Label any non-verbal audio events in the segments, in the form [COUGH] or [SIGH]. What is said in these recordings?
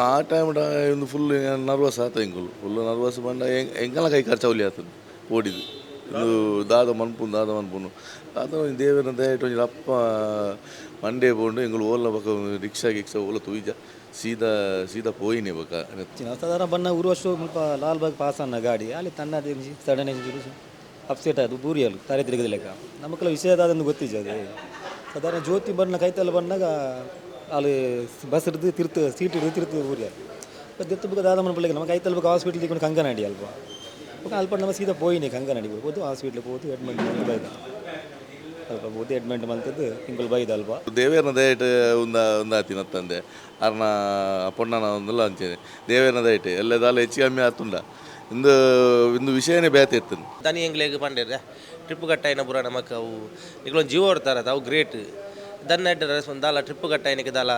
ಆ ಟೈಮ್ ಒಂದು full nervous ಆತ ಎಂಕುಲು ಫುಲ್ ನರ್ವಸ್ ಬಂಡ ಎಂಕಲ ಕೈ ಖರ್ಚ ಅವಲಿ ಆತದು ಓಡಿದು ಇದು ದಾದ ಮನ್ಪುನ್, ದಾದ ಮನ್ಪುನು. ದಾದ ದೇವರ ದಯಟ್ಟು ಒಂಜಿ ಅಪ್ಪ ಮಂಡೇ ಬೋಂಡು ಎಂಗಳು ಓಲ್ಲ ಬಕ ರಿಕ್ಷಾ ಗಿಕ್ಷಾ ಓಲ ತುಯ್ಜ ಸೀದಾ ಸೀದಾ ಪೋಯಿನಿ ಬಕ ಸಾಧಾರಣ ಬಣ್ಣ ಊರು ವರ್ಷ ಮುಲ್ಪ ಲಾಲ್ ಬಾಗ್ ಪಾಸ್ ಅನ್ನ ಗಾಡಿ. ಅಲ್ಲಿ ತನ್ನ ಸಡನ್ ಅಪ್ಸೆಟ್ ಆಯಿತು ಬೂರಿಯಲ್ ತಾರೆ ತಿರುಗದಿಲ್ಲ ನಮಕ್ಕೆಲ್ಲ ವಿಷಯ ಆದಂದು ಗೊತ್ತಿಜ ಅದು. ಸಾಧಾರಣ ಜ್ಯೋತಿ ಬಣ್ಣ, ಕೈತಲ್ಲ ಬಂದಾಗ ಅಲ್ಲಿ ಬಸ್ ಹಿಡಿದು ತಿರ್ತು ಸೀಟ್ ಹಿಡಿದು ತಿರ್ತು ಊರಿಯಲ್ ಮತ್ತೆ ಎತ್ತು ದಾದ ಮನ ಪಿಳ್ಳೆಗೆ ನಮಗೆ ಕೈತಲ್ಬೇಕು ಹಾಸ್ಪಿಟ್ಲ್ ತಿಕೊಂಡು ಕಂಗನಾಡಿ ಅಲ್ವಾ? ಅಲ್ಪ ನಮ್ಮ ಸೀದಾ ಪೋಯಿನಿ ಕಂಗನಾಡಿ ಹೋಗ್ಬೋದು ಹಾಸ್ಪಿಟ್ಲಿಗೆ ಹೋದು ಅಡ್ಮಿಟ್ ಬೈದು. ಅಲ್ಪ ಹೋದು ಅಡ್ಮಿಟ್ ಮಲ್ತದ್ದು ತಿಂಗಳು ಬೈದು ಅಲ್ವಾ? ದೇವೇರನ ದಯಟ್ ಉಂದ ಉಂದಾತಿನ ಮತ್ತಂದೆ ಅರ್ನ ಅಪ್ಪಣ್ಣನ ಒಂದಲ್ಲ ಅಂಚೇನೆ ದೇವೇರನ ದಯಟ್ ಎಲ್ಲದಾಲ ಹೆಚ್ಚು ಕಮ್ಮಿ ಆತುಂಡ. ಇಂದು ಇಂದು ವಿಷಯನೇ ಬೇತೆ ಇರ್ತದೆ. ದನಿ ಎಂಗ್ಲೇಗ್ ಪಂಡೆರ ಟ್ರಿಪ್ ಕಟ್ಟಾಯಿನ ಪುರ ನಮಕ್ ಅವು ಇಗ್ಲೊಂದು ಜೀವ ಹೊಡ್ತಾರ ಅವು ಗ್ರೇಟ್ ದನ್ನ ಎಡ್ಡರ ಒಂದು ದಾಲ ಟ್ರಿಪ್ ಕಟ್ಟಾಯಿನಕ್ಕೆ ದಾಲ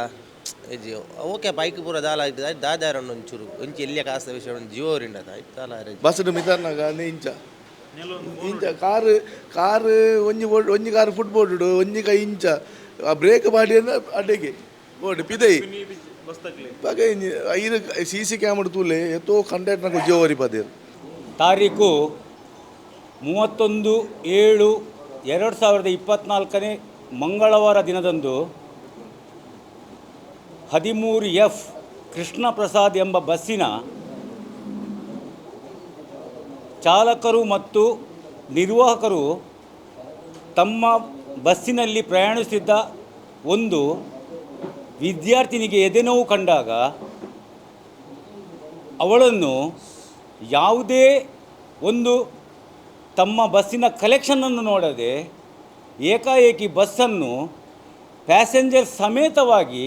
ಜೀವ ಓಕೆ ಬೈಕ್ ಪೂರ ದಾಲ ಇದು ಆಯ್ತು ದಾದಾರ ಒಂಚೂರು ಒಂಚಿ ಎಲ್ಲಿಯ ಕಾಸ್ತ ವಿಷಯ ಒಂದು ಜೀವ ಆಯ್ತು ದಾಲ ಬಸ್ ಮಿತಾರ್ನಾಗ ಇಂಚ. ಇಂಚ ಕಾರು ಕಾರು ಒಂಜಿ ಒಂಜಿ ಕಾರು ಫುಟ್ ಬೋರ್ಡ್ ಒಂಜಿ ಕೈ ಇಂಚ. ಆ ಬ್ರೇಕ್ ಮಾಡಿ ಅಂದ್ರೆ ಅಡ್ಡೆಗೆ ಓಡಿ ಪಿದೈ ಬಾಗ ಐದು ಸಿ ಸಿ ಕ್ಯಾಮರಾ ತೂಲೆ ಎತ್ತೋ ಕಂಡಕ್ಟರ್ನಾಗ ಜೋವರಿ ಪದೇ ತಾರೀಕು ಮೂವತ್ತೊಂದು ಏಳು ಎರಡು ಸಾವಿರದ ಇಪ್ಪತ್ತ್ನಾಲ್ಕನೇ ಮಂಗಳವಾರ ದಿನದಂದು ಹದಿಮೂರು ಎಫ್ ಕೃಷ್ಣ ಪ್ರಸಾದ್ ಎಂಬ ಬಸ್ಸಿನ ಚಾಲಕರು ಮತ್ತು ನಿರ್ವಾಹಕರು ತಮ್ಮ ಬಸ್ಸಿನಲ್ಲಿ ಪ್ರಯಾಣಿಸುತ್ತಿದ್ದ ಒಂದು ವಿದ್ಯಾರ್ಥಿನಿಗೆ ಎದೆನೋವು ಕಂಡಾಗ ಅವಳನ್ನು ಯಾವುದೇ ಒಂದು ತಮ್ಮ ಬಸ್ಸಿನ ಕಲೆಕ್ಷನನ್ನು ನೋಡದೆ ಏಕಾಏಕಿ ಬಸ್ಸನ್ನು ಪ್ಯಾಸೆಂಜರ್ ಸಮೇತವಾಗಿ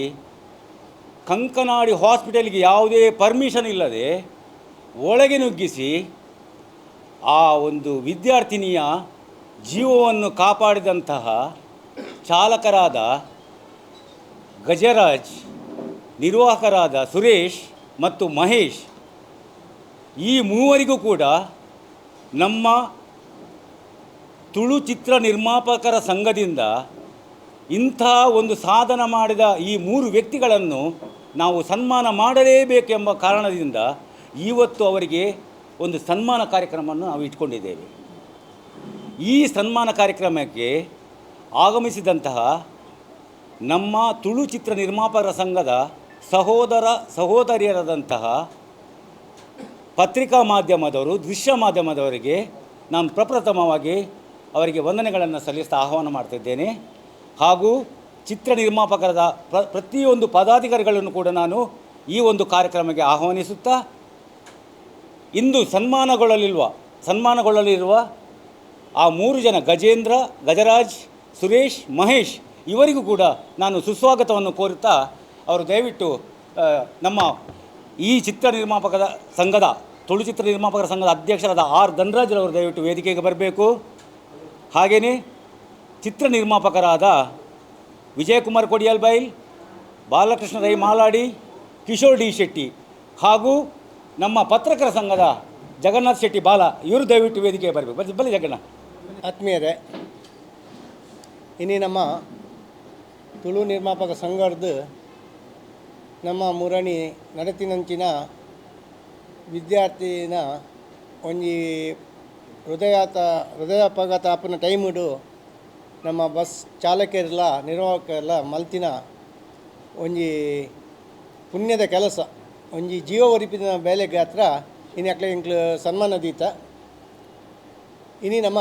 ಕಂಕನಾಡಿ ಹಾಸ್ಪಿಟಲ್ಗೆ ಯಾವುದೇ ಪರ್ಮಿಷನ್ ಇಲ್ಲದೆ ಒಳಗೆ ನುಗ್ಗಿಸಿ ಆ ಒಂದು ವಿದ್ಯಾರ್ಥಿನಿಯ ಜೀವವನ್ನು ಕಾಪಾಡಿದಂತಹ ಚಾಲಕರಾದ ಗಜರಾಜ್, ನಿರ್ವಾಹಕರಾದ ಸುರೇಶ್ ಮತ್ತು ಮಹೇಶ್, ಈ ಮೂವರಿಗೂ ಕೂಡ ನಮ್ಮ ತುಳು ಚಿತ್ರ ನಿರ್ಮಾಪಕರ ಸಂಘದಿಂದ ಇಂಥ ಒಂದು ಸಾಧನ ಮಾಡಿದ ಈ ಮೂರು ವ್ಯಕ್ತಿಗಳನ್ನು ನಾವು ಸನ್ಮಾನ ಮಾಡಲೇಬೇಕೆಂಬ ಕಾರಣದಿಂದ ಇವತ್ತು ಅವರಿಗೆ ಒಂದು ಸನ್ಮಾನ ಕಾರ್ಯಕ್ರಮವನ್ನು ನಾವು ಇಟ್ಕೊಂಡಿದ್ದೇವೆ. ಈ ಸನ್ಮಾನ ಕಾರ್ಯಕ್ರಮಕ್ಕೆ ಆಗಮಿಸಿದಂತಹ ನಮ್ಮ ತುಳು ಚಿತ್ರ ನಿರ್ಮಾಪಕರ ಸಂಘದ ಸಹೋದರ ಸಹೋದರಿಯರಾದಂತಹ ಪತ್ರಿಕಾ ಮಾಧ್ಯಮದವರು, ದೃಶ್ಯ ಮಾಧ್ಯಮದವರಿಗೆ ನಾನು ಪ್ರಪ್ರಥಮವಾಗಿ ಅವರಿಗೆ ವಂದನೆಗಳನ್ನು ಸಲ್ಲಿಸ್ತಾ ಆಹ್ವಾನ ಮಾಡ್ತಿದ್ದೇನೆ. ಹಾಗೂ ಚಿತ್ರ ನಿರ್ಮಾಪಕರದ ಪ್ರ, ಪ್ರತಿಯೊಂದು ಪದಾಧಿಕಾರಿಗಳನ್ನು ಕೂಡ ನಾನು ಈ ಒಂದು ಕಾರ್ಯಕ್ರಮಕ್ಕೆ ಆಹ್ವಾನಿಸುತ್ತಾ, ಇಂದು ಸನ್ಮಾನಗೊಳ್ಳಲಿರುವ ಸನ್ಮಾನಗೊಳ್ಳಲಿರುವ ಆ ಮೂರು ಜನ ಗಜೇಂದ್ರ, ಗಜರಾಜ್, ಸುರೇಶ್, ಮಹೇಶ್ ಇವರಿಗೂ ಕೂಡ ನಾನು ಸುಸ್ವಾಗತವನ್ನು ಕೋರುತ್ತಾ ಅವರು ದಯವಿಟ್ಟು ನಮ್ಮ ಈ ಚಿತ್ರ ನಿರ್ಮಾಪಕರ ಸಂಘದ, ತುಳು ಚಿತ್ರ ನಿರ್ಮಾಪಕರ ಸಂಘದ ಅಧ್ಯಕ್ಷರಾದ ಆರ್ ಧನರಾಜ್ರವರು ದಯವಿಟ್ಟು ವೇದಿಕೆಗೆ ಬರಬೇಕು. ಹಾಗೆಯೇ ಚಿತ್ರ ನಿರ್ಮಾಪಕರಾದ ವಿಜಯಕುಮಾರ್ ಕೊಡಿಯಲ್ ಬೈಲ್, ಬಾಲಕೃಷ್ಣ ರೈ ಮಾಲಾಡಿ, ಕಿಶೋರ್ ಡಿ ಶೆಟ್ಟಿ ಹಾಗೂ ನಮ್ಮ ಪತ್ರಕರ ಸಂಘದ ಜಗನ್ನಾಥ್ ಶೆಟ್ಟಿ ಬಾಲ, ಇವರು ದಯವಿಟ್ಟು ವೇದಿಕೆಗೆ ಬರಬೇಕು. ಬಲಿ ಜಗಣ್ಣ ಜಗನ್ನಾಥ್. ಆತ್ಮೀಯರೇ, ಇನ್ನು ನಮ್ಮ ತುಳು ನಿರ್ಮಾಪಕ ಸಂಘದ ನಮ್ಮ ಮುರಣಿ ನಡತಿನಂಚಿನ ವಿದ್ಯಾರ್ಥಿನ ಒಂಜಿ ಹೃದಯಾತ ಹೃದಯಾಪಘಾತ ಆಪನ ಟೈಮುಡು ನಮ್ಮ ಬಸ್ ಚಾಲಕರೆಲ್ಲ, ನಿರ್ವಾಹಕರೆಲ್ಲ ಮಲ್ತಿನ ಒಂಜಿ ಪುಣ್ಯದ ಕೆಲಸ. ಒಂಜಿ ಜೀವ ಒರಿಪಿನ ಬೇಲೆ ಗಾತ್ರ ಇನ್ನು ಅಕ್ಲೆ ಇಂಕ್ಲು ಸನ್ಮಾನ ದೀತ. ಇನಿ ನಮ್ಮ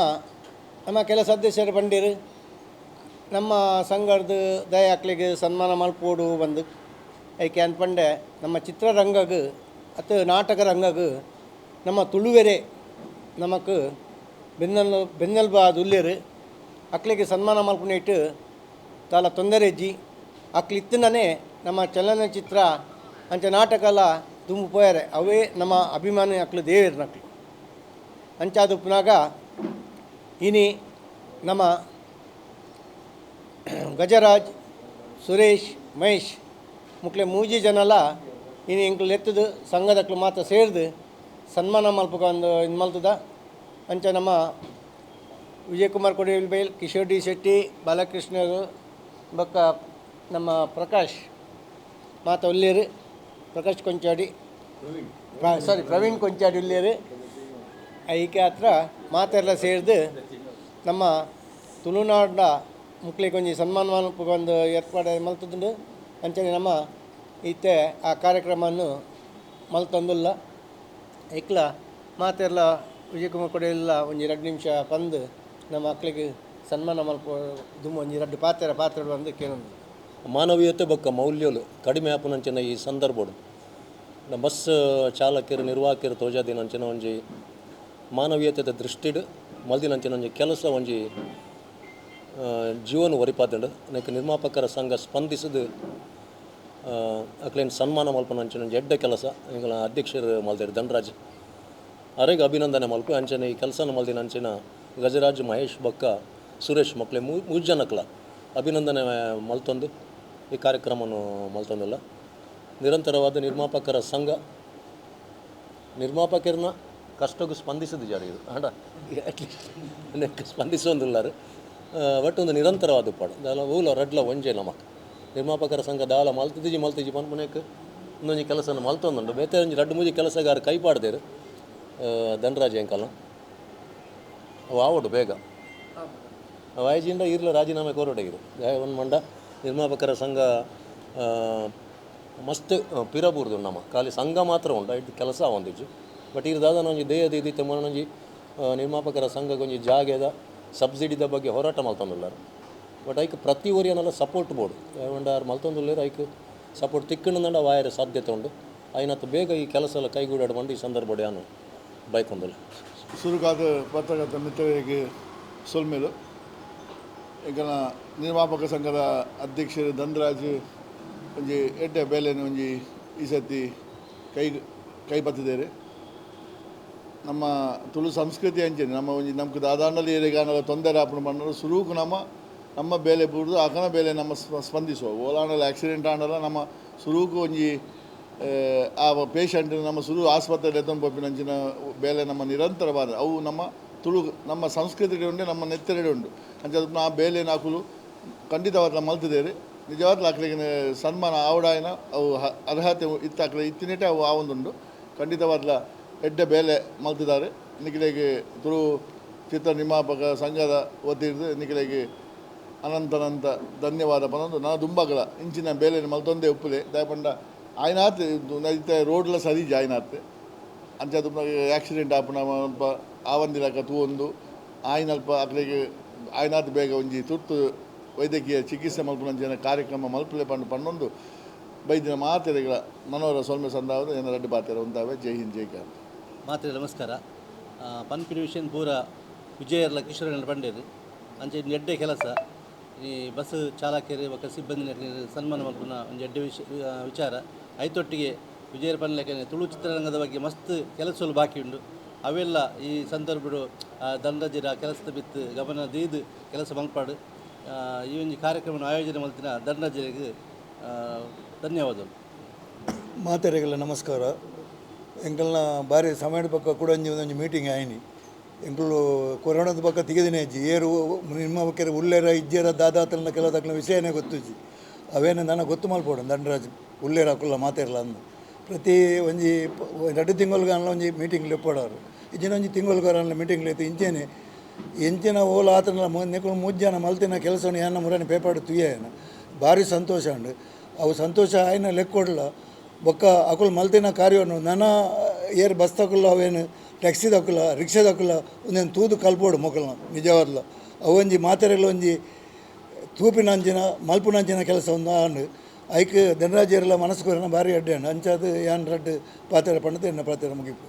ನಮ್ಮ ಕೆಲಸ ಸದಸ್ಯರು ಬಂದಿರು ನಮ್ಮ ಸಂಘದ ದಯಾಕ್ಲಿಗೆ ಸನ್ಮಾನ ಮಲ್ಪೋಡು ಬಂದು. ಐಕೆ ಅನ್ಪಂಡೆ ನಮ್ಮ ಚಿತ್ರರಂಗಗ್ ಅಥವಾ ನಾಟಕ ರಂಗಗ್ ನಮ್ಮ ತುಳುವೆರೆ ನಮಕ್ ಬೆನ್ನಲ್ ಬೆನ್ನಲ್ಬ ದುಲ್ಯರು ಅಕ್ಲಿಗೆ ಸನ್ಮಾನ ಇಟ್ಟು ತಾಲ ತೊಂದರೆ ಇಜ್ಜಿ. ಅಕ್ಲಿ ಇತ್ತನೇ ನಮ್ಮ ಚಲನಚಿತ್ರ ಅಂಚ ನಾಟಕ ಎಲ್ಲ ತುಂಬ ಪೋಯಾರೆ. ಅವೇ ನಮ್ಮ ಅಭಿಮಾನಿ ಅಕ್ಲು ದೇವೇರು ನಕ್ಲು ಅಂಚಾದು ಪುನಾಗ, ಇನಿ ನಮ್ಮ [CLEARS THROAT] ಗಜರಾಜ್, ಸುರೇಶ್, ಮಹೇಶ್ ಮುಕ್ಲೆ ಮೂಜಿ ಜನಲ್ಲ ಇನ್ನು ಇಂಕ್ಲು ಎತ್ತದು, ಸಂಘದಕ್ಲು ಮಾತ್ರ ಸೇರಿದು, ಸನ್ಮಾನ ಮಲ್ಪಕ ಒಂದು ಇದು ಮಲ್ತದ. ಅಂಚ ನಮ್ಮ ವಿಜಯಕುಮಾರ್ ಕೊಡಿಯಲ್ ಬೈಲ್, ಕಿಶೋರ್ ಡಿ ಶೆಟ್ಟಿ ಬಾಲಕೃಷ್ಣರು ಬೊಕ್ಕ ನಮ್ಮ ಪ್ರಕಾಶ್ ಮಾತ ಉಲ್ಲೇರು. ಪ್ರಕಾಶ್ ಕೊಂಚಾಡಿ. ಸಾರಿ ಪ್ರವೀಣ್ ಕೊಂಚಾಡಿ ಉಲ್ಲೇರು. ಐಕೆ ಹತ್ರ ಮಾತೆಲ್ಲ ಸೇರಿದು ನಮ್ಮ ತುಳುನಾಡಿನ ಮುಕ್ಳಿಗೆ ಕೊಂಚ ಸನ್ಮಾನ ಮಲ್ಪಗೆ ಒಂದು ಏರ್ಪಾಡು ಮಲ್ತದುಂಡು. ಅಂಚನೆ ನಮ್ಮ ಇತ್ತೆ ಆ ಕಾರ್ಯಕ್ರಮವನ್ನು ಮಲ್ತೊಂದುಲ್ಲ. ಇಕ್ಲ ಮಾತೆಲ್ಲ ವಿಜಯಕುಮಾರ್ ಕೊಡೆಲ್ಲ ಒಂದು ಎರಡು ನಿಮಿಷ ಬಂದು ನಮ್ಮ ಮಕ್ಕಳಿಗೆ ಸನ್ಮಾನ ಮಲ್ಪ ದುಮ್ಮ ಒಂದು ಎರಡು ಪಾತ್ರ ಪಾತ್ರ ಬಂದು ಕೇಳೋದು ಮಾನವೀಯತೆ ಬೊಕ್ಕ ಮೌಲ್ಯಲು ಕಡಿಮೆ ಆಪುನಂಚಿನ ಈ ಸಂದರ್ಭಡು ನಮ್ಮ ಬಸ್ ಚಾಲಕರು, ನಿರ್ವಾಹಕರು ತೋಜಾದಿನಂಚಿನ ಒಂಜಿ ಮಾನವೀಯತೆ ದೃಷ್ಟಿಡ್, ಮಲ್ದಿನಂಚಿನ ಒಂಜಿ ಕೆಲಸ ಒಂಜಿ ಜೀವನ ಒರಿಪಾದಂಡು ನೆಕ್ ನಿರ್ಮಾಪಕರ ಸಂಘ ಸ್ಪಂದಿಸಿದ ಅಕ್ಲೇನ್ ಸನ್ಮಾನ ಮಲ್ಪ ಒಂಜಿ ಎಡ್ಡ ಕೆಲಸ. ಎಂಗಳ ಅಧ್ಯಕ್ಷರು ಮಲ್ದಿರು ಧನರಾಜ್. ಅರೆಗೆ ಅಭಿನಂದನೆ ಮಲ್ಪ. ಅಂಚನೆ ಈ ಕೆಲಸನ ಮಲ್ದಿನಂಚಿನ ಗಜರಾಜ್, ಮಹೇಶ್ ಬಕ್ಕ, ಸುರೇಶ್ ಮಕ್ಳೆ ಮೂರು ಅಭಿನಂದನೆ ಮಲ್ತೊಂದು. ಈ ಕಾರ್ಯಕ್ರಮವನ್ನು ಮಲ್ತೊಂದಲ್ಲ. ನಿರಂತರವಾದ ನಿರ್ಮಾಪಕರ ಸಂಘ. ನಿರ್ಮಾಪಕರನ್ನ ಕಷ್ಟಕ್ಕೆ ಸ್ಪಂದಿಸಿದ ಜಾರಿ ಇದು. ಅಟ್ಲೀಸ್ಟ್ ಸ್ಪಂದಿಸೊಂದಿಲ್ಲಾರು. ಒಟ್ಟು ಒಂದು ನಿರಂತರವಾದ ಪಾಡು. ದಾಲ ಊಲ, ರಡ್ಲ ಒಂಜೆ ನಮಕ್ ನಿರ್ಮಾಪಕರ ಸಂಘ ದಾಲ ಮಲ್ತಿದ್ದಿ ಮಲ್ತಿಜಿ ಪನ್ಪುನೆಕ್ ಇನ್ನೊಂದು ಕೆಲಸನ ಮಲ್ತೊಂದುಂಡು. ಬೇತೆ ಒಂಜಿ ರಡ್ಡು ಮೂಜಿ ಕೆಲಸಗಾರ ಕೈ ಪಾಡ್ದೇರು ಧನರಾಜ್ ಎಂಕಲ ಅವು ಆವಡು ಬೇಗ. ವಾಯಜಿಂದ ಇರ್ಲ ರಾಜೀನಾಮೆ ಕೋರೊಡೆಗಿರು ಒಂದು ಮಂಡ ನಿರ್ಮಾಪಕರ ಸಂಘ ಮಸ್ತ್ ಪಿರಬೂರ್ದು ನಮ್ಮ ಖಾಲಿ ಸಂಘ ಮಾತ್ರ ಉಂಡು ಇಟ್ಟು ಕೆಲಸ ಒಂದಿಜ್ಜು. ಬಟ್ ಇರ್ದಾದ ದಾದ ಒಂಜಿ ದೇಹದ ಇದ್ದಿತ್ತು ಮನೊಂಜಿ ನಿರ್ಮಾಪಕರ ಸಂಘ ಒಂಜಿ ಜಾಗೆದ. ಸಬ್ಸಿಡಿದ ಬಗ್ಗೆ ಹೋರಾಟ ಮಲ್ತೊಂದುಲ್ಲಾರು ಬಟ್ ಐಕ್ ಪ್ರತಿ ಏನಲ್ಲ ಸಪೋರ್ಟ್ ಬೋರ್ಡು ಒಂಡಾರು ಮಲ್ತೊಂದುಲ್ಲೇರು ಐಕ್ ಸಪೋರ್ಟ್ ತಿಕ್ಕಣ್ಣಂದ ವಾಯರ ಸಾಧ್ಯತೆ ಉಂಡು ಐನತ್ತು ಬೇಗ ಈ ಕೆಲಸ ಎಲ್ಲ ಕೈಗೂಡಾಡು ಬಂದು ಈ ಸಂದರ್ಭ ಯಾನು ಬೈಕೊಂದಿಲ್ಲ ಸುರುಕಾದ ಪತ್ರಕರ್ತ ಮಿತ್ರರಿಗೆ ಸೊಲ್ಮೇಲು. ಈಗ ನಿರ್ಮಾಪಕ ಸಂಘದ ಅಧ್ಯಕ್ಷರು ಧನರಾಜ್ ಒಂಜಿ ಎಡ್ಡೆ ಬೇಲೆನ ಒಂಜಿ ಈ ಸತಿ ಕೈ ಕೈ ಬತ್ತಿದ್ದೇವೆ ನಮ್ಮ ತುಳು ಸಂಸ್ಕೃತಿ ಅಂಚೆ ನಮ್ಮ ಒಂಜಿ ನಮ್ಗೆ ದಾದಾಂಡಲ ಏರೆಗಾನಲ ತೊಂದರೆ ಆಪಣ ಪಂಡ ಸುರುಕು ನಮ್ಮ ನಮ್ಮ ಬೇಲೆ ಬುಡ್ದು ಅಕನ ಬೇಲೆ ನಮ್ಮ ಸ್ಪಂದಿಸುವ. ಓಲಾಂಡಲ್ಲಿ ಆಕ್ಸಿಡೆಂಟ್ ಆಂಡಲ್ಲ ನಮ್ಮ ಸುರುಕು ಒಂಜಿ ಆ ಪೇಷಂಟ್ ನಮ್ಮ ಸುರು ಆಸ್ಪತ್ರೆ ಎತ್ತೊಂದು ಪಪ್ಪಿನಂಚಿನ ಬೇಲೆ ನಮ್ಮ ನಿರಂತರವಾದ, ಅವು ನಮ್ಮ ತುಳು, ನಮ್ಮ ಸಂಸ್ಕೃತಿ ಉಂಡು ನಮ್ಮ ನೆತ್ತರಡೆ ಉಂಡು ಅದನ್ನು ಆ ಬೇಲೆ ನಾಕುಲು ಖಂಡಿತವಾದ ಮಲ್ತಿದ್ದೇವೆ. ನಿಜವಾದ ಆಕಲಿಗೆ ಸನ್ಮಾನ, ಆವಡಾಯಿನ ಅವು ಅರ್ಹತೆ ಇತ್ತಾಕಲೆ ಇತ್ತಿನಿಟ್ಟೆ ಅವು ಆ ಒಂದುಂಡು ಖಂಡಿತವಾದ ಎಡ್ಡೆ ಬೇಲೆ ಮಲ್ತಿದ್ದಾರೆ. ನಿಖಿಲೆಗೆ ತುಳು ಚಿತ್ರ ನಿರ್ಮಾಪಕ ಸಂಘದ ವತಿಯಿಂದ ನಿಖಿಲೆಗೆ ಅನಂತನಂತ ಧನ್ಯವಾದ ಪನೊಂದು. ನಾನು ದುಂಬಗಲ ಇಂಚಿನ ಬೇಲೆ ಮಲ್ತೊಂದೇ ಉಪ್ಪುಲೆ ದಯಪಂಡ ಆಯ್ನಾತ್ ಇತ್ತೆ ರೋಡ್ಲ ಸರೀಜ್ ಆಯ್ನಾತ್ ಅಂಚ ತುಂಬ ಆಕ್ಸಿಡೆಂಟ್ ಆಪುನ ಅಲ್ಪ ಆವಂದಿಲಕ ತೂವೊಂದು. ಆಯ್ನಲ್ಪ ಅಕ್ಲೆಗೆ ಆಯ್ನಾತ್ ಬೇಗ ಒಂಜಿ ತುರ್ತು ವೈದ್ಯಕೀಯ ಚಿಕಿತ್ಸೆ ಮಲ್ಪುನಂಚಿನ ಕಾರ್ಯಕ್ರಮ ಮಲ್ಪಲೆ ಪಂಡು ಪಂಡೊಂದು ಬೈದಿನ ಮಾತೆರೆಗಳ ಮನೋರ ಸೊಲ್ಮೆ ಸಂದಾವದ ಏನ ರಡ್ಡು ಪಾತೆರ ಒಂದಾವೆ ಜೈ ಹಿಂದ್, ಜೈ ಕಾರ್ ಮಾತ್ರೆ, ನಮಸ್ಕಾರ. ಪನ್ ಪನ್ಪಿನ ವಿಷಯ ಪೂರ ವಿಜಯರ್ಲ ಕಿಶೋರ ಬಂಡೇರು ಅಂಚೆ ಇನ್ನು ಎಡ್ಡೆ ಕೆಲಸ. ಈ ಬಸ್ ಚಾಲಕರು ಬೊಕ್ಕ ಸಿಬ್ಬಂದಿ ಸನ್ಮಾನ ಮಲ್ಪುನ ಒಂದು ಎಡ್ಡೆ ವಿಷ ವಿಚಾರ. ಐತೊಟ್ಟಿಗೆ ವಿಜಯರ ಪನ್ಲೆಕ್ಕ ತುಳು ಚಿತ್ರರಂಗದ ಬಗ್ಗೆ ಮಸ್ತ್ ಕೆಲಸಗಳು ಬಾಕಿ ಉಂಡು ಅವೆಲ್ಲ ಈ ಸಂದರ್ಭಡು ದಂಡಜಿರ ಕೆಲಸದ ಬಿತ್ತು, ಗಮನ ದೀದು ಕೆಲಸ ಮಲ್ಪಾಡು ಈ ಒಂದು ಕಾರ್ಯಕ್ರಮ ಆಯೋಜನೆ ಮಲ್ತಿನ ದಂಡಜಿರಿಗೆ ಧನ್ಯವಾದಗಳು. ಮಾತೆರೆಗೆಲ್ಲ ನಮಸ್ಕಾರ. ಎಂಕಲ್ನ ಬಾರಿ ಸಮಯದ ಪಕ್ಕ ಕೂಡ ಒಂಜಿ ಮೀಟಿಂಗ್ ಆಯ್ನಿ. ಎಂಕಲು ಕೊರೋನಾದ ಪಕ್ಕ ತೆಗೆದಿನ ಇಜ್ಜಿ ಏರು ನಿಮ್ಮ ಬಕ್ಕರೆ ಉಲ್ಲೇರ ಇಜ್ಜೇರ ದಾದಾತಲ್ನ ಕೆಲವು ತಕ್ಕನ ವಿಷಯನೇ ಗೊತ್ತಿಜ್ಜಿ. ಅವೇನು ನನಗೆ ಗೊತ್ತು ಮಲ್ಪೋಡು ದಂಡರಾಜ್ ಉಲ್ಲೇರ ಕುಲ್ಲ ಮಾತಾಡಲ್ಲ ಅಂದು ಪ್ರತಿ ಒಂಜಿ ಎರಡು ಎರಡು ಅನ್ನ ಒಂಜಿ ಮೀಟಿಂಗ್ ಲೆಪ್ಪಾಡೋರು ಇಜ್ಜಿನ ಒಂಜಿ ತಿಂಗಳ್ಗಾರ ಮೀಟಿಂಗ್ ಲೆತ್ತು ಇಂಚೇನೆ, ಎಂಚಿನ ಓಲ ಆತನ ನಿಕ್ಕಳು ಮೂರು ಜನ ಮಲ್ತಿನ ಕೆಲಸವನ್ನು ಏನ ಮುರನೆ ಪೇಪಾಡು ತುಯ್ಯನ. ಭಾರಿ ಸಂತೋಷ ಉಂಡು ಅವು ಸಂತೋಷ ಆಯ್ನ ಲೆಕ್ಕೊಡ್ಲ. ಬೊಕ್ಕ ಅಕುಲು ಮಲ್ತಿನ ಕಾರ್ಯವನ್ನು ನನ್ನ ಏರು ಬಸ್ತಾಕುಲ್ಲ ಅವೇನು ಟ್ಯಾಕ್ಸಿ ಹಾಕುಲ್ಲ ರಿಕ್ಷಾದ ಹಾಕುಲ್ಲ ಒಂದೇನು ತೂದು ಕಲ್ಪೋಡು ಮಕ್ಕಳನ್ನ, ನಿಜವಾದ್ಲ. ಅವೊಂಜಿ ಮಾತೆರೆಲ್ಲ ಒಂಜಿ ತೂಪಿನಂಚಿನ ಮಲ್ಪುನಂಚಿನ ಕೆಲಸ ಒಂದು ಆಂಡು ಐಕ್ ಧನರಾಜರೆಲ್ಲ ಮನಸ್ಸು ಕೊರನ ಭಾರಿ ಅಡ್ಡೇನು. ಅಂಚಾದ ಯಾನ್ ರಡ್ಡು ಪಾತ್ರ ಪಣ್ಣದ ಎನ್ನ ಪಾತ್ರ ಮುಗಿಪು.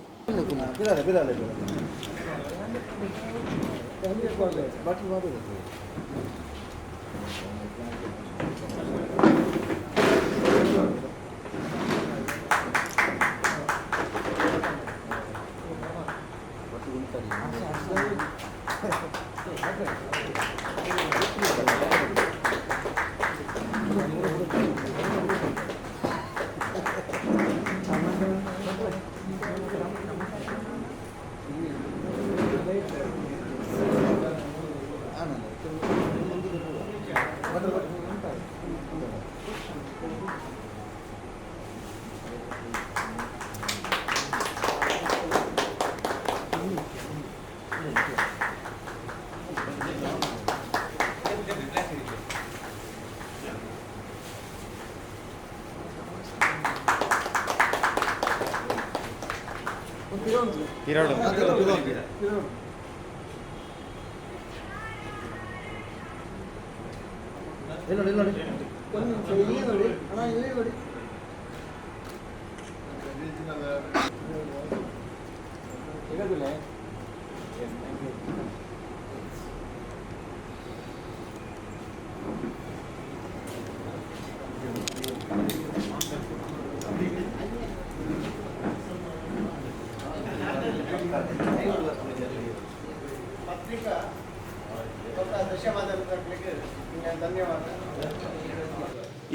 Gracias.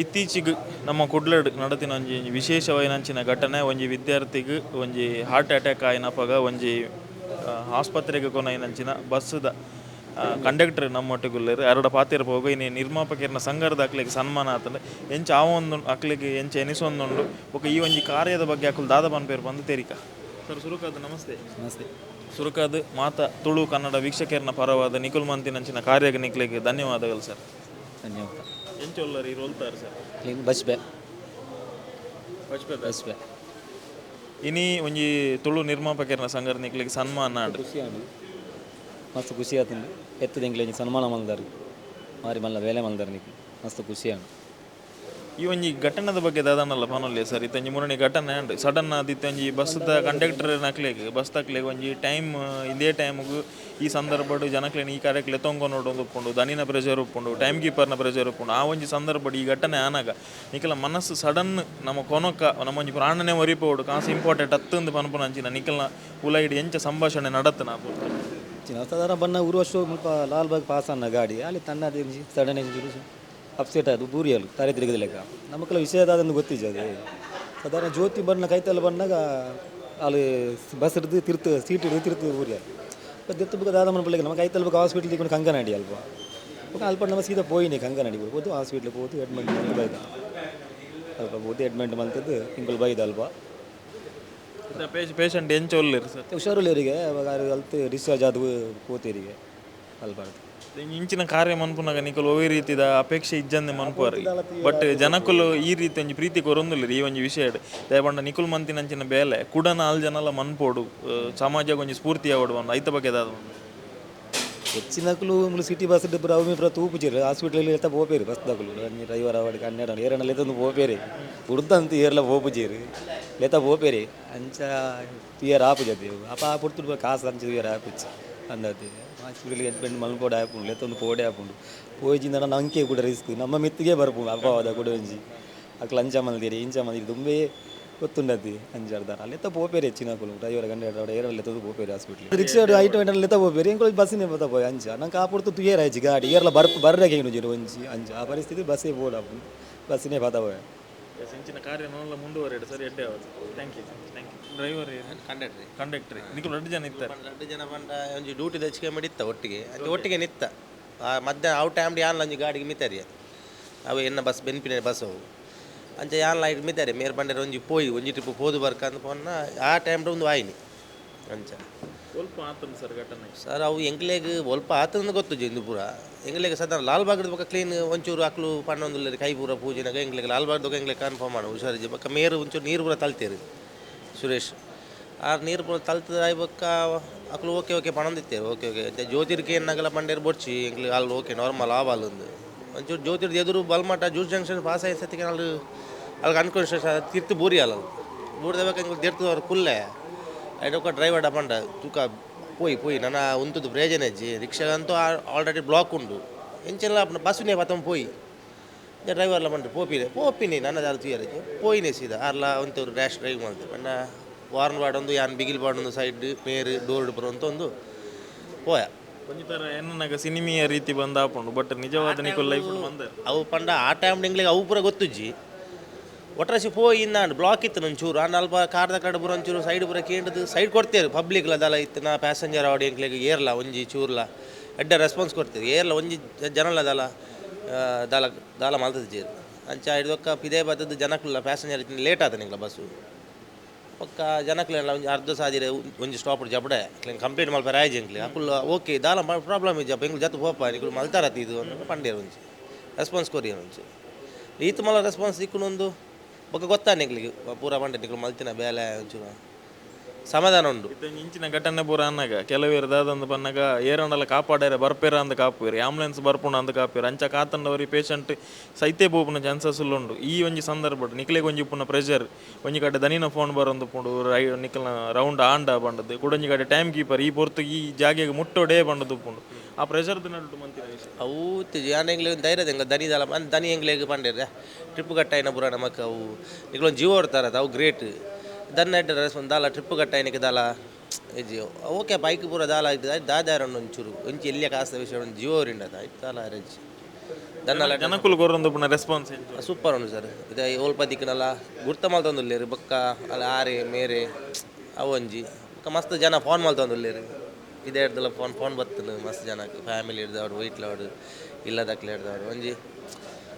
ಇತ್ತೀಚೆಗೆ ನಮ್ಮ ಕುಡ್ಲಡ್ ನಡತಿನ ಒಂಜಿ ವಿಶೇಷವಾಯಿನಂಚಿನ ಘಟನೆ, ಒಂಜಿ ವಿದ್ಯಾರ್ಥಿಗೆ ಒಂಜಿ ಹಾರ್ಟ್ ಅಟ್ಯಾಕ್ ಆಯ್ನಪಗ ಒಂಜಿ ಆಸ್ಪತ್ರೆಗೆ ಕೊನೈನಂಚಿನ ಬಸ್ಸುದ ಕಂಡಕ್ಟರ್ ನಮ್ಮೊಟ್ಟಿಗುಲ್ಲೇರು ಎರಡ ಪಾತಿರ ಹೋಗು ಇನ್ನು ನಿರ್ಮಾಪಕರ್ನ ಸಂಘದ ಅಕ್ಲಿಗೆ ಸನ್ಮಾನ ಆತಂದ್ರೆ ಎಂಚ ಆ ಒಂದು ಅಕ್ಲಿಗೆ ಎಂಚ ಎನಿಸೊಂದುಂಡು ಬೊಕ ಈ ಒಂಜಿ ಕಾರ್ಯದ ಬಗ್ಗೆ ಅಕುಲು ದಾದ ಪನ್ಪೇರು ಬಂದು ತೆರಿಕ. ಸರ್ ಸುರುಕಾದ ನಮಸ್ತೆ. ನಮಸ್ತೆ. ಸುರುಕಾದ ಮಾತ ತುಳು ಕನ್ನಡ ವೀಕ್ಷಕರನ ಪರವಾದ ನಿಖುಲ್ ಮಂತಿನಂಚಿನ ಕಾರ್ಯಕ್ಕೆ ನಿಕ್ಲಿಗೆ ಧನ್ಯವಾದಗಳು ಸರ್. ಧನ್ಯವಾದ. ಎಂಚೊಲ್ಲರು ರೋಲ್ತಾರೆ ಸರ್? Clean bus bay. ಪಚ್ಪೆ ಇನಿ ಒಂಜಿ ತುಳು ನಿರ್ಮಾಪಕರನ ಸಂಘದ ನಿಕ್ಲಿಗೆ ಸನ್ಮಾನ ಆಂಡ್. ಖುಷಿ ಆಂಡು ಮಸ್ತ್ ಖುಷಿ ಆತಂದು. ಎತ್ತದ ಎಂಗ್ಲೇಜ್ ಸನ್ಮಾನ ಮಲ್ದಾರು ಮಾರಿ ಮಲ್ಲ ವೇಲೆ ಮಲ್ದಾರು ನಿಖಿಲ್ ಮಸ್ತ್ ಖುಷಿ ಒಂಜಿ ಘಟನೆದ ಬಗ್ಗೆ ದಾದನಲ್ಲ ಫೋನಲ್ಲಿ ಸರ್ ಇತ್ತಂಜಿ ಮೂರನೇ ಘಟನೆ ಅಂಡ್ ಸಡನ್ ಆದಿತ್ತಂಜಿ ಬಸ್ದ ಕಂಡಕ್ಟರ್ ನಕ್ಲೆಗ್ ಬಸ್ ತಕ್ಲೆಗ್ ಒಂಜಿ ಟೈಮ್ ಇದೇ ಟೈಮ್ಗು ಈ ಸಂದರ್ಭಡ್ ಜನಕ್ಲೆನ್ ಈ ಕಾರ್ಯಕ್ಕೆ ತೊಂಗೊಂಡು ನೋಡೋದು ಉಪ್ಪುಂಡು ದನಿನ ಪ್ರೆಷರ್ ಉಪ್ಪುಂಡು ಟೈಮ್ ಕೀಪರ್ನ ಪ್ರೆಷರ್ ಉಪ್ಪುಂಡು ಆ ಒಂಜಿ ಸಂದರ್ಭಡ್ ಈ ಘಟನೆ ಆನಾಗ, ನಿಖಲ ಮನಸ್ಸು ಸಡನ್ ನಮ್ಮ ಕೊನೊಕ್ಕ ನಮ್ಮ ಒಂಜಿ ಪ್ರಾಣನೆ ಒರಿಪೋಡು, ಕಾಸು ಇಂಪಾರ್ಟೆಂಟ್ ಹತ್ತಂದು ಪನ್ಪುನ ಅಂಚಿನ ನಿಖಲ್ನ ಉಲೈಡ್ ಎಂಚ ಸಂಭಾಷಣೆ ನಡತ್ತನ ಸಾಧಾರಣ ಬಣ್ಣ ವರ್ಷ ಮುಲ್ಪ ಲಾಲ್ಬಾಗ್ ಪಾಸ್ ಅನ್ನ ಗಾಡಿ, ಅಲ್ಲಿ ತನ್ನ ಸಡನ್ ಎಂಜುರು ಅಪ್ಸೆಟ್ ಅದು ಬೂರಿಯಲು ತಾರೆ ತಿರುಗದಿಲೆಕ್ಕ ವಿಷಯ ಅದನ್ನು ಗೊತ್ತಿಜ ಅದು. ಸಾಧಾರಣ ಜ್ಯೋತಿ ಬಣ್ಣ ಕೈತಲ್ಲ ಬಂದಾಗ ಅಲ್ಲಿ ಬಸ್ ಹಿಡಿದು ತಿರ್ತು ಸೀಟ್ ಹಿಡಿದು ತಿರ್ತು ಬೂರಿಯಲು ದೆತ್ತು ಬುಕ್ಕ ದಾದ ಮನ ನಮ್ಮ ಕೈತಲ್ಲ ಬುಕ್ಕ ಕಂಗನ ತಿಕೊಂಡು ಕಂಗನಾಡಿ ಅಲ್ವಾ? ಬುಕ್ಕ ಅಲ್ಪ ನಮ್ಮ ಸೀದಾ ಪೋಯಿನಿ ಕಂಗನಾಡಿ ಹೋಗ್ಬೋದು ಹಾಸ್ಪಿಟ್ಲಿಗೆ ಹೋದು ಅಡ್ಮಿಂಟ್ ಮಾಡಿ ಬೈದ. ಅಲ್ಪ ಹೋದು ಅಡ್ಮಿಂಟ್ ಮಾಡ್ತಿದ್ದು ಇಂಕಲ್ ಬೈದ ಅಲ್ವಾ? ಪೇಷಂಟ್ ಎಂಚ ಸರ್. ಹುಷಾರುಳ್ಳವರಿಗೆ ಅವಾಗ ಅಲ್ತು ಡಿಸ್ಚಾರ್ಜ್ ಆದ ಕೋತಿಯರಿಗೆ ಅಲ್ಬಾರ್ದು ಇಂಚಿನ ಕಾರ್ಯ ಮನ್ಪುನಾಗ ನಿಕಲು ಒವೇ ರೀತಿದ ಅಪೇಕ್ಷೆ ಇಜ್ಜಂದೆ ಮನ್ಪುವರ್ ಬಟ್ ಜನಕ್ಕಲು ಈ ರೀತಿ ಒಂಜಿ ಪ್ರೀತಿ ಕೊರೊಂದುಲ್ಲೆರ್ ಈ ಒಂಜಿ ವಿಷಯ ದಯಪಂಡ ನಿಕುಲ್ ಮಂತಿನಂಚಿನ ಬೇಲೆ ಕುಡನ ಆಲ್ ಜನಲ ಮನ್ಪೋಡು ಸಮಾಜ ಒಂಜಿ ಸ್ಫೂರ್ತಿ ಆವಡು ಒಂದು ಐತ ಬಗ್ಗೆ ದಾದ ಹೆಚ್ಚಿನಕಲು ಮುಲು ಸಿಟಿ ಬಸ್ ಡಿಬ್ಬರು ಅವು ಮಿತ್ರ ತೂಪುಜಿರು ಹಾಸ್ಪಿಟ್ಲಲ್ಲಿ ಎತ್ತ ಹೋಗ್ಬೇರು ಬಸ್ ದಕಲು. ಡ್ರೈವರ್ ಅವಡಿಗೆ ಹನ್ನೆರಡು ಏರಣ್ಣ ಲೆತ್ತೊಂದು ಹೋಗ್ಬೇರಿ ಉಡ್ದಂತ ಏರ್ಲ ಹೋಪುಜೀರು ಲೇತ ಹೋಗ್ಬೇರಿ ಅಂಚ, ಪಿಯರ್ ಆಪುಜತಿ ಅಪ್ಪ ಆ ಪುಡ್ತು ಕಾಸು ಅಂಚ ಪಿಯರ್ ಆಪುಚ್ಚಿ ಅಂದತಿ. ಹಾಸ್ಪಿಟಲ್ಗೆ ಎಡ್ಬೆಂಡ್ ಮಲ್ಕೋಡೆ ಆಪುಂಡು ಲೆತ್ತೊಂದು ಕೋಡೆ ಆಪುಂಡು ಪೋಯ್ಜಿಂದ ನಂಕೆ ಕೂಡ ರಿಸ್ಕ್ ನಮ್ಮ ಮಿತ್ತಿಗೆ ಬರ್ಪುಂಡು ಅಪವಾದ ಕೂಡ ಒಂಜಿ. ಅಕ್ಲ ಅಂಚ ಮಲ್ದಿರಿ ಇಂಚ ಮಲ್ದಿರಿ ತುಂಬೇ ಗೊತ್ತುಂಡದ್ದು ಅಂಜಾರ್ದಾರ. ಅಲ್ಲೆತ್ತ ಪೋಪೇರಿ ಹೆಚ್ಚಿನ ಕುಲು ಡ್ರೈವರ್ ಗಂಡ ಎರಡು ಏರಲ್ಲಿ ಎತ್ತದು ಪೋಪೇರಿ ಹಾಸ್ಪಿಟ್ಲ್ ರಿಕ್ಷಾ ಐಟು ಎಂಟಲ್ಲಿ ಎತ್ತ ಪೋಪೇರಿ ಇಂಕೊಳಿ ಬಸ್ಸಿನ ಬತ್ತ ಪೋಯ್ ಅಂಜ. ನಂಗೆ ಆ ಪುಡ್ತು ತುಯೇರ ಗಾಡಿ. ಏರ್ಲ ಬರ್ ಬರ್ರಾಗೆ ಏನು ಜೀರೋ ಒಂಜಿ ಅಂಜ. ಆ ಪರಿಸ್ಥಿತಿ ಬಸ್ಸೇ ಬೋಡ ಬಸ್ಸಿನೇ ಬತ್ತ ಪೋಯ. ಮುಂದುವರೆಡು ಸರಿ ಎಡ್ಡೆ ಥ್ಯಾಂಕ್ ಯು ಡ್ರೈವರ್ ಕಂಡಕ್ಟ್ರಿ ಕಂಡಕ್ಟರ್ ನಿಕಲು ಎರಡು ಜನ ಇದ್ದಾರೆ ಎರಡು ಜನ ಬಂಡ ಒಂಜಿ ಡ್ಯೂಟಿ ದಚ್ಕೆ ಮಾಡಿತ್ತ ಒಟ್ಟಿಗೆ. ಅದು ಒಟ್ಟಿಗೆ ನಿತ್ತ. ಆ ಮಧ್ಯಾಹ್ನ ಔಟ್ ಟೈಮ್ ಯಾನ್ ಒಂಜಿ ಗಾಡಿಗೆ ಮಿತಾರಿ? ಅವು ಎನ್ನ ಬಸ್ ಬೆನ್ಪಿನ ಬಸ್ ಅವು. ಅಂಚೆ ಯಾನ್ ಲೈಟ್ ಮಿತಾರೆ? ಮೇರ್ ಬಂಡರೆ ಒಂಜಿ ಪೋಯಿ ಒಂಜಿ ಟ್ರಿಪ್ ಹೋದು ಬರ್ಕ ಅಂತ ಪೋನ್ನ ಆ ಟೈಮ್ ಒಂದು ವಾಯಿನಿ ಅಂಚ. ಒಲ್ಪ ಆತನ ಸರ್ ಘಟನೆ? ಸರ್ ಅವು ಎಂಗ್ಲೆಗ್ ಒಲ್ಪ ಆತನ ಗೊತ್ತು ಜಿಂದುಪುರ ಪೂರ. ಎಂಗ್ಲೆಗ್ ಲಾಲ್ ಲಾಲ್ಬಾಗ್ದ ಬಕ್ಕ ಕ್ಲೀನ್ ಒಂಚೂರು ಅಕ್ಲು ಪಣ್ಣೊಂದು ಕೈ ಪೂರ ಪೂಜೆನಾಗ ಎಂಗ್ಲೆಗ್ ಲಾಲ್ಬಾಗ್ದಾಗ ಎಂಗ್ಲೇಗ್ ಕನ್ಫರ್ಮ್ ಮಾಡು ಹುಷಾರಿಜಿ. ಬಕ್ಕ ಮೇರು ಒಂಚೂರು ನೀರು ಪೂರ ತಲ್ತೇರಿ ಸುರೇಶ್. ಆರು ನೀರು ತಲ್ತದ ಆಯ್ಬಕ್ಕ ಅಕ್ಲು ಓಕೆ ಓಕೆ ಪಣಂದಿತ್ತೇವೆ ಓಕೆ ಓಕೆ ಜ್ಯೋತಿರ್ಗೆ ಏನಾಗಲ್ಲ ಪಂಡೇರು ಬೊಡ್ಚಿ ಎಂಕ್ಲು ಅಲ್ಲಿ ಓಕೆ ನಾರ್ಮಲ್ ಆ ಬಾಲ್ ಒಂದು ಒಂಚೂರು ಜ್ಯೋತಿರ್ದು ಎದುರು ಬಲ್ಮಟ ಜ್ಯೂಸ್ ಜಂಕ್ಷನ್ ಪಾಸ್ ಆಯ್ತು ಸತ್ತಿಗೆ ಅಲ್ಲಿ ಅಲ್ಲಿ ಅನ್ಕೊಂಡು ತಿರ್ತು ಬೂರಿ ಅಲ್ಲ ಬೂರ್ದಬೇಕು ಎಂಕ್ಲು ದಿರ್ತದ ಅವ್ರು ಕುಲ್ಲೆ ಐಡೊಕ್ಕ ಡ್ರೈವರ್ ಡಪಂಡ ತೂಕ ಪೋಯ್ ಪೋಯ್ ನನ್ನ ಉಂತದ್ದು ಪ್ರಯೋಜನ ಅಜ್ಜಿ ರಿಕ್ಷಾಗಂತೂ ಆಲ್ರೆಡಿ ಬ್ಲಾಕ್ ಉಂಡು. ಎಂಚೆಲ್ಲ ಬಸ್ಸುನೇ ಬತ್ತಂ ಪೋಯ್. పోయి ಡ್ರೈವರ್ಲ ಬಂದು ಪೋಪಿನೆ ಪೋಪಿನಿ ನನ್ನ ದಾರಿ ತುಯ್ಯಾರ ಪೋಯಿನೇ ಸೀದಾ ಅರ್ಲ ಒಂತವ್ರು ರ್ಯಾಶ್ ಡ್ರೈವ್ ಮಾಡ್ತಾರೆ ಬಣ್ಣ ವಾರ್ನ್ ಬಾಡ್ ಒಂದು ಯಾನ್ ಬಿಗಿಲ್ ಬಾಡ್ ಒಂದು ಸೈಡ್ ಮೇರ್ ಡೋರ್ಡ್ ಬರೋ ಅಂತ ಒಂದು ಪೋಯ ಒಂಜಿತರ ಎನ್ನನಾಗ ಸಿನಿಮೀಯ ರೀತಿ ಬಂದ ಹಾಕೊಂಡು ಬಟ್ ನಿಜವಾದ ನಿಕಲ್ ಲೈಫ್ ಬಂದ ಅವು ಪಂಡ ಆ ಟೈಮ್ ಡಿಂಗ್ಲಿಗೆ ಅವು ಪೂರ ಗೊತ್ತುಜ್ಜಿ ಒಟ್ರಾಸಿ ಪೋಯಿಂದ ಬ್ಲಾಕ್ ಇತ್ತು ಒಂಚೂರು ಆ ಅಲ್ಪ ಕಾರ್ದ ಕಡೆ ಬರೋ ಒಂಚೂರು ಸೈಡ್ ಪೂರ ಕೇಂದ್ರದ್ದು ಸೈಡ್ ಕೊಡ್ತೇವೆ ಪಬ್ಲಿಕ್ ಅದಲ್ಲ ಇತ್ತು ನಾ ಪ್ಯಾಸೆಂಜರ್ ಆಡಿ ಎಂಕ್ಲೆಗೆ ಏರ್ಲ ಒಂಜಿ ಚೂರ್ಲ ಎಡ್ಡ ರೆಸ್ಪಾನ್ಸ್ ಕೊಡ್ತೇವೆ ಏರ್ಲ ಒಂಜಿ ಜನಲ್ಲ ಅದಲ್ಲ ದಾಲ ದಾಲ ಮಲ್ತದ ಜೇರು ಅಂಚ ಹಿಡ್ದೊಕ್ಕ ಪಿದೇ ಬತ್ತದ ಜನಕ್ಲೆಲ್ಲ ಪ್ಯಾಸೆಂಜರ್ ಲೇಟ್ ಆತ ನಿಂಗ್ಲ ಬಸ್ಸು ಪಕ್ಕ ಜನಕ್ಲೆಲ್ಲ ಒಂಜಿ ಅರ್ಧ ಸಾದಿರೆ ಒಂಜಿ ಸ್ಟಾಪ್ ಜಬಡೆ ಕಂಪ್ಲೀಟ್ ಮಲ್ಪ ರಾಯ್ಜಿ ಎಂಕ್ಲೆ ಅಕುಲ್ ಓಕೆ ದಾಲ ಪ್ರಾಬ್ಲಮ್ ಅಪ್ಪ ಎಂಗ್ಲು ಜತ್ತು ಹೋಪ. ನಿಕುಲು ಮಲ್ತಾರತ್ ಇದು ಅಂತ ಪಂಡೇರು ಒಂಜಿ. ರೆಸ್ಪಾನ್ಸ್ ಕೊರಿಯರ್ ಒಂಚಿ ಈತ ಮಲ್ಲ ರೆಸ್ಪಾನ್ಸ್ ಇಕ್ಕುನೊಂದು ಬೊಕ್ಕ ಗೊತ್ತಾ ನಿಕ್ಲಿಗೆ ಪೂರ ಪಂಡೆ ನಿಕುಲು ಮಲ್ತಿನ ಬೇಲೆ ಒಂಚೂರು. ಸಮಾಧಾನ ಉಂಡು ಇತ್ತ ಇಂಚಿನ ಘಟನೆ ಪೂರ ಅನ್ನಗ. ಕೆಲವೇರು ದಾದಂದು ಬನ್ನಾಗ ಏರಂಡಲ ಕಾಪಾಡ್ಯಾರ ಬರ್ಪೇರ ಅಂದ ಕಾಪುವೇರು ಆಂಬುಲೆನ್ಸ್ ಬರ್ಪುಣ ಅಂದ ಕಾಪುವೇರು ಅಂಚ ಕಾತಂಡವರಿ ಪೇಷಂಟ್ ಸೈತೆ ಬೋಪುನ ಚಾನ್ಸಸ್ ಉಂಡು ಈ ಒಂಜಿ ಸಂದರ್ಭ ನಿಕ್ಲೆಗ್ ಒಂಜಿ ಉಪ್ಪುನ ಪ್ರೆಷರ್ ಒಂಜಿ ಕಡೆ ದನಿನ ಫೋನ್ ಬರೋದು ಪುಂಡು ರೈ ನಿಕಲ್ನ ರೌಂಡ್ ಆಂಡ ಬಂಡದು ಕುಡೊಂಜಿ ಕಡೆ ಟೈಮ್ ಕೀಪರ್ ಈ ಪೊರ್ತು ಈ ಜಾಗೆಗೆ ಮುಟ್ಟೋಡೇ ಬಂಡದು ಪುಂಡು. ಆ ಪ್ರೆಷರ್ ಮಂತಿನ ವಿಷಯ? ಅವು ಯಾನ್ ಎಂಗ್ಲೆ ಧೈರ್ಯದ ಎಂಗ್ಲ ದನಿ ದಾಲ ದನಿ ಎಂಗ್ಲೆಗ್ ಪಂಡೇರ ಟ್ರಿಪ್ ಕಟ್ಟಾಯಿನ ಪುರ ನಮಕ್ ಅವು ನಿಕ್ಲೊಂದು ಜೀವ ಹೊಡ್ತಾರ ಅವು ಗ್ರೇಟ್ ದನ್ನ ಎಡ್ಡ ರೆಸ್ಪಾನ್ಸ್ ದಾಲ ಟ್ರಿಪ್ దాలా ಎಜ್ಜಿ ಓಕೆ ಬೈಕ್ ಪೂರ ದಾಲ ಆಯ್ತು ದಾದಾರ ಒಂಚೂರು. ಒಂಚಿ ಎಲ್ಲಿಯ ಕಾಸ್ತ ವಿಷಯ ಜಿಯೋ ಆಯ್ತು ದಾಲ ರೆಜ್ ದನ್ನಲ ಜನಕುಲು ಕೊರೊಂದು ಪುನ ರೆಸ್ಪಾನ್ಸ್ ಸೂಪರ್ ಉಂಡು ಸರ್. ಇದು ಓಲ್ಪ ದಿಕ್ಕನಲ್ಲ ಗುರ್ತ ಮಲ್ತೊಂದುಲ್ಲೇರು ಬೊಕ್ಕ ಅಲ್ಲ ಆರೆ ಮೇರೆ ಅವೊಂಜಿ ಬೊಕ್ಕ ಮಸ್ತ್ ಜನ ಫೋನ್ ಮಲ್ತೊಂದುಲ್ಲೇರು ಇದೇ ಹಿಡ್ದಲ್ಲ ಫೋನ್ ಫೋನ್ ಬರ್ತದೆ ಮಸ್ತ್ ಜನಕ್ಕೆ. ಫ್ಯಾಮಿಲಿ ಹಿಡ್ದವ್ರು ವೈಟ್ಲವ್ರು ಇಲ್ಲದಕ್ಲೆ ಹಿಡ್ದವ್ರು ಒಂಜಿ.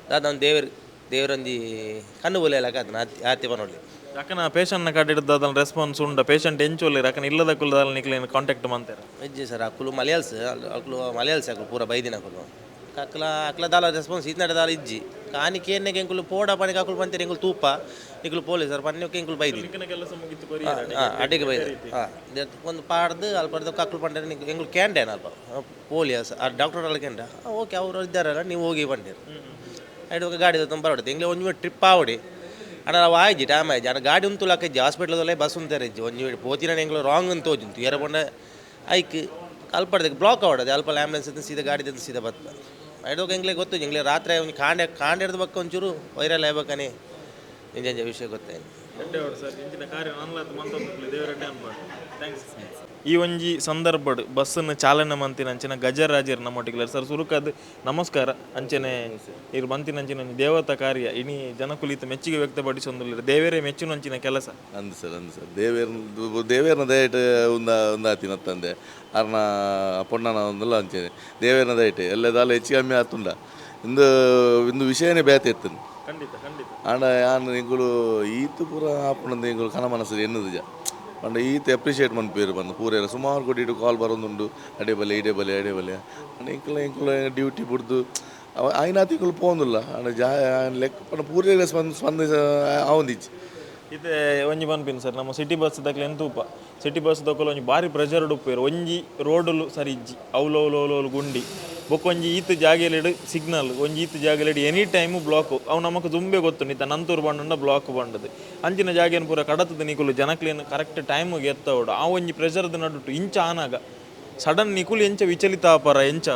ದಾದ ಒಂದು ದೇವ್ರ ದೇವ್ರೊಂಜಿ ಕಣ್ಣು ಬುಲೆಯಲ್ಲ ಅದನ್ನ ಆತಿ ಪನೊಡ್ಲಿ ಅಕ್ಕನ ಪೇಷಂಟ್ನ ಕಾಡ್ ಹಿಡ್ದು ಅದನ್ನ ರೆಸ್ಪಾನ್ಸ್ ಉಂಡ ಪೇಷಂಟ್ ಎಂಚೋಲಿ ಅಕ್ಕನ ಇಲ್ಲದ ಕುಲದಲ್ಲಿ ನಿಕ್ಲೇನು ಕಾಂಟ್ಯಾಕ್ಟ್ ಮಾಡ್ತಾರೆ? ಇಜ್ಜಿ ಸರ್ ಅಕ್ಕಲು ಮಲಯಾಳ್ಸ್ ಅಕ್ಕಲು ಮಲಯಾಳ್ಸ್ ಅಕ್ಕಲು ಪೂರ ಬೈದಿನ ಅಕ್ಕಲು ಅಕ್ಲ ಅಕ್ಲ ದಾಲ ರೆಸ್ಪಾನ್ಸ್ ಇತ್ನಡ ದಾಲ ಇಜ್ಜಿ. ಕಾನಿ ಕೇನ್ನೆಗೆ ಎಂಕುಲು ಪೋಡ ಪಣಿಗೆ ಅಕ್ಕಲು ಬಂತೀರಿ? ಎಂಕುಲು ತೂಪ? ನಿಕುಲು ಪೊಲೀಸರ್ ಸರ್ ಎಂಕುಲು ಬೈದಿನಿ ಕೆಲಸ ಮುಗಿತು ಹಾಂ ಅಡಿಗೆ ಬೈದ. ಹಾಂ ಒಂದು ಪಾಡ್ದು ಅಲ್ಲಿ ಪಡೆದು ಕಕ್ಕಲು ಪಂಡ್ರೆ ನಿಂಗೆ ಎಂಗ್ಳು ಕ್ಯಾಂಡೇನ ಅಲ್ಪ? ಪೋಲಿಯಸ್ ಆ ಡಾಕ್ಟರ್ ಅಲ್ಲಿ ಕ್ಯಾಂಡ? ಓಕೆ ಅವರು ಇದ್ದಾರಲ್ಲ ನೀವು ಹೋಗಿ ಬಂದಿರಿ. ಐದು ಗಾಡಿ ತುಂಬ ಬರೋದು ಇಂಗ್ಲೇ ಒಂದು ಟ್ರಿಪ್ ಆವಡಿ. ಅಣ್ಣ ಟೈಮ್ ಆಯ್ಜಿ ಅಣ್ಣ, ಗಾಡಿ ಉಂತು ಲಕ್ಕಜ್ಜಿ ಹಾಸ್ಪಿಟ್ಲದಲ್ಲೇ ಬಸ್ ಉಂತಾರೆ ಇಜ್ಜಿ. ಒಂದು ಪೋತಿನ ಎಂಗ್ಳು ರಾಂಗ್ ಅಂತ ಹೋಜಿಂತು ಎರ ಬಂಡ ಐಕ್ ಅಲ್ಪಡ್ದೆ ಬ್ಲಾಕ್ ಆವಡದೆ. ಅಲ್ಪ ಆ್ಯಂಬುಲೆನ್ಸ್ ಅಂತ ಸೀದಾ ಗಾಡಿ ಸೀದಾ ಬತ್ತ. ಐಡೋಗ ಎಂಗ್ಲೆ ಗೊತ್ತು ಎಂಗ್ಲೆ ರಾತ್ರಿ ಅವ್ನು ಕಾಂಡೆ ಹಿಡ್ದು ಬಕ್ಕ ಒಂಚೂರು ವೈರಲ್ ಆಗ್ಬೇಕನೆ. ಇಂಜ ವಿಷಯ ಗೊತ್ತೇನು ಈ ಒಂಜಿ ಸಂದರ್ಭಡ್ ಬಸ್ಸನ್ನು ಚಾಲನೆ ಮಂತಿನ ಅಂಚಿನ ಗಜರಾಜರ್ ನಮ್ಮೊಟ್ಟಿಗೆ ಸರ್ ಸುರುಕದ್ ನಮಸ್ಕಾರ. ಅಂಚನೆ ಇರು ಮಂತಿನ ಅಂಚಿನ ಒಂಜಿ ದೇವತಾ ಕಾರ್ಯ ಇನಿ ಜನಕುಲಿತ ಮೆಚ್ಚುಗೆ ವ್ಯಕ್ತಪಡಿಸೊಂದುಲ್ಲೆರ್ ದೇವೇರೆ ಮೆಚ್ಚುನ ಅಂಚಿನ ಕೆಲಸ. ಅಂದ್ ಸರ್ ಅಂದ್ ಸರ್. ದೇವೇರ್ನ ದೇವೇರ್ನ ದಯಟ್ ಉಂದ ಉಂದಾತಿನ ತಂದೆ. ಅರ್ನ ಅಪ್ಪಣ್ಣ ಒಂದಲ್ಲ ಅಂಚನೆ ದೇವೇರ್ನ ದಯಟ್. ಎಲ್ಲದಾಲ ಹೆಚ್ಚು ಕಮ್ಮಿ ಆತುಂಡ. ಇಂದು ಇಂದು ವಿಷಯನೇ ಬೇತೆ ಇರ್ತದೆ ಖಂಡಿತ ಖಂಡಿತ. ಆಂಡ ಯಾನ್ ನಿಂಗುಳು ಈತು ಪೂರ ಆಪುಂಡು ನಿಂಗುಳು ಕನ ಮನಸ್ಸು ಎನ್ನುದು ಜಾ. ಪಂಡ ಈತ ಅಪ್ರಿಷಿಯೇಟ್ ಮನ್ಪೇರು ಬಂದು ಪೂರ ಸುಮಾರು ಕೊಟ್ಟಿಟ್ಟು ಕಾಲ್ ಬರೋದುಂಡು ಅಡೆ ಬಲೆ ಇಡೆ ಬಲೆ ಅಡೆ ಬಲೆ ಅಂಡ ಇಂಕುಲ ಡ್ಯೂಟಿ ಬಿಡ್ದು ಅವ ಆಯ್ನಾತಿ ಪೋಂದಿಲ್ಲ ಅಂಡ ಜಾ ಲೆಕ್ಕ ಪಂಡ ಪೂರ ಸ್ಪಂದ ಸ್ಪಂದಿಸ ಆವೊಂದಿಚ್ಚು ಇತ್ತೆ ಒಂಜಿ ಮನ್ಪಿನ ಸರ್ ನಮ್ಮ ಸಿಟಿ ಬಸ್ ದಕ್ಕಲು ಎಂತ ಉಪ ಸಿಟಿ ಬಸ್ ದಕ್ಕಲು ಒಂಜಿ ಬಾರಿ ಪ್ರೆಷರ್ ಉಪ್ಪೇರು ಒಂಜಿ ರೋಡುಲು ಸರಿ ಇಜ್ಜಿ ಅವ್ಲು ಅವ್ಲು ಅವ್ಲು ಅವ್ಲು ಗುಂಡಿ ಬೊಕ್ಕ ಒಂಜಿ ಈತ್ ಜಾಗೆಲೆಡ್ ಸಿಗ್ನಲ್ ಒಂಜಿ ಈತ್ ಜಾಗೆಲೆಡ್ ಎನಿ ಟೈಮು ಬ್ಲಾಕ್ ಅವು ನಮಕ್ ದುಂಬೆ ಗೊತ್ತು. ನಿತ ನಂತೂರು ಬಂಡ ಬ್ಲಾಕ್ ಬಂಡದು. ಅಂಚಿನ ಜಾಗೆನ್ ಪೂರ ಕಡತದ ನಿಕುಲು ಜನಕ್ಲೇನು ಕರೆಕ್ಟ್ ಟೈಮಿಗೆ ಎತ್ತವಡು ಆ ಒಂಜಿ ಪ್ರೆಷರ್ದ ನಡುಟು ಇಂಚ ಆನಾಗ. ಸಡನ್ ನಿಕುಲು ಎಂಚ ವಿಚಲಿತ ಆಪರ ಎಂಚ?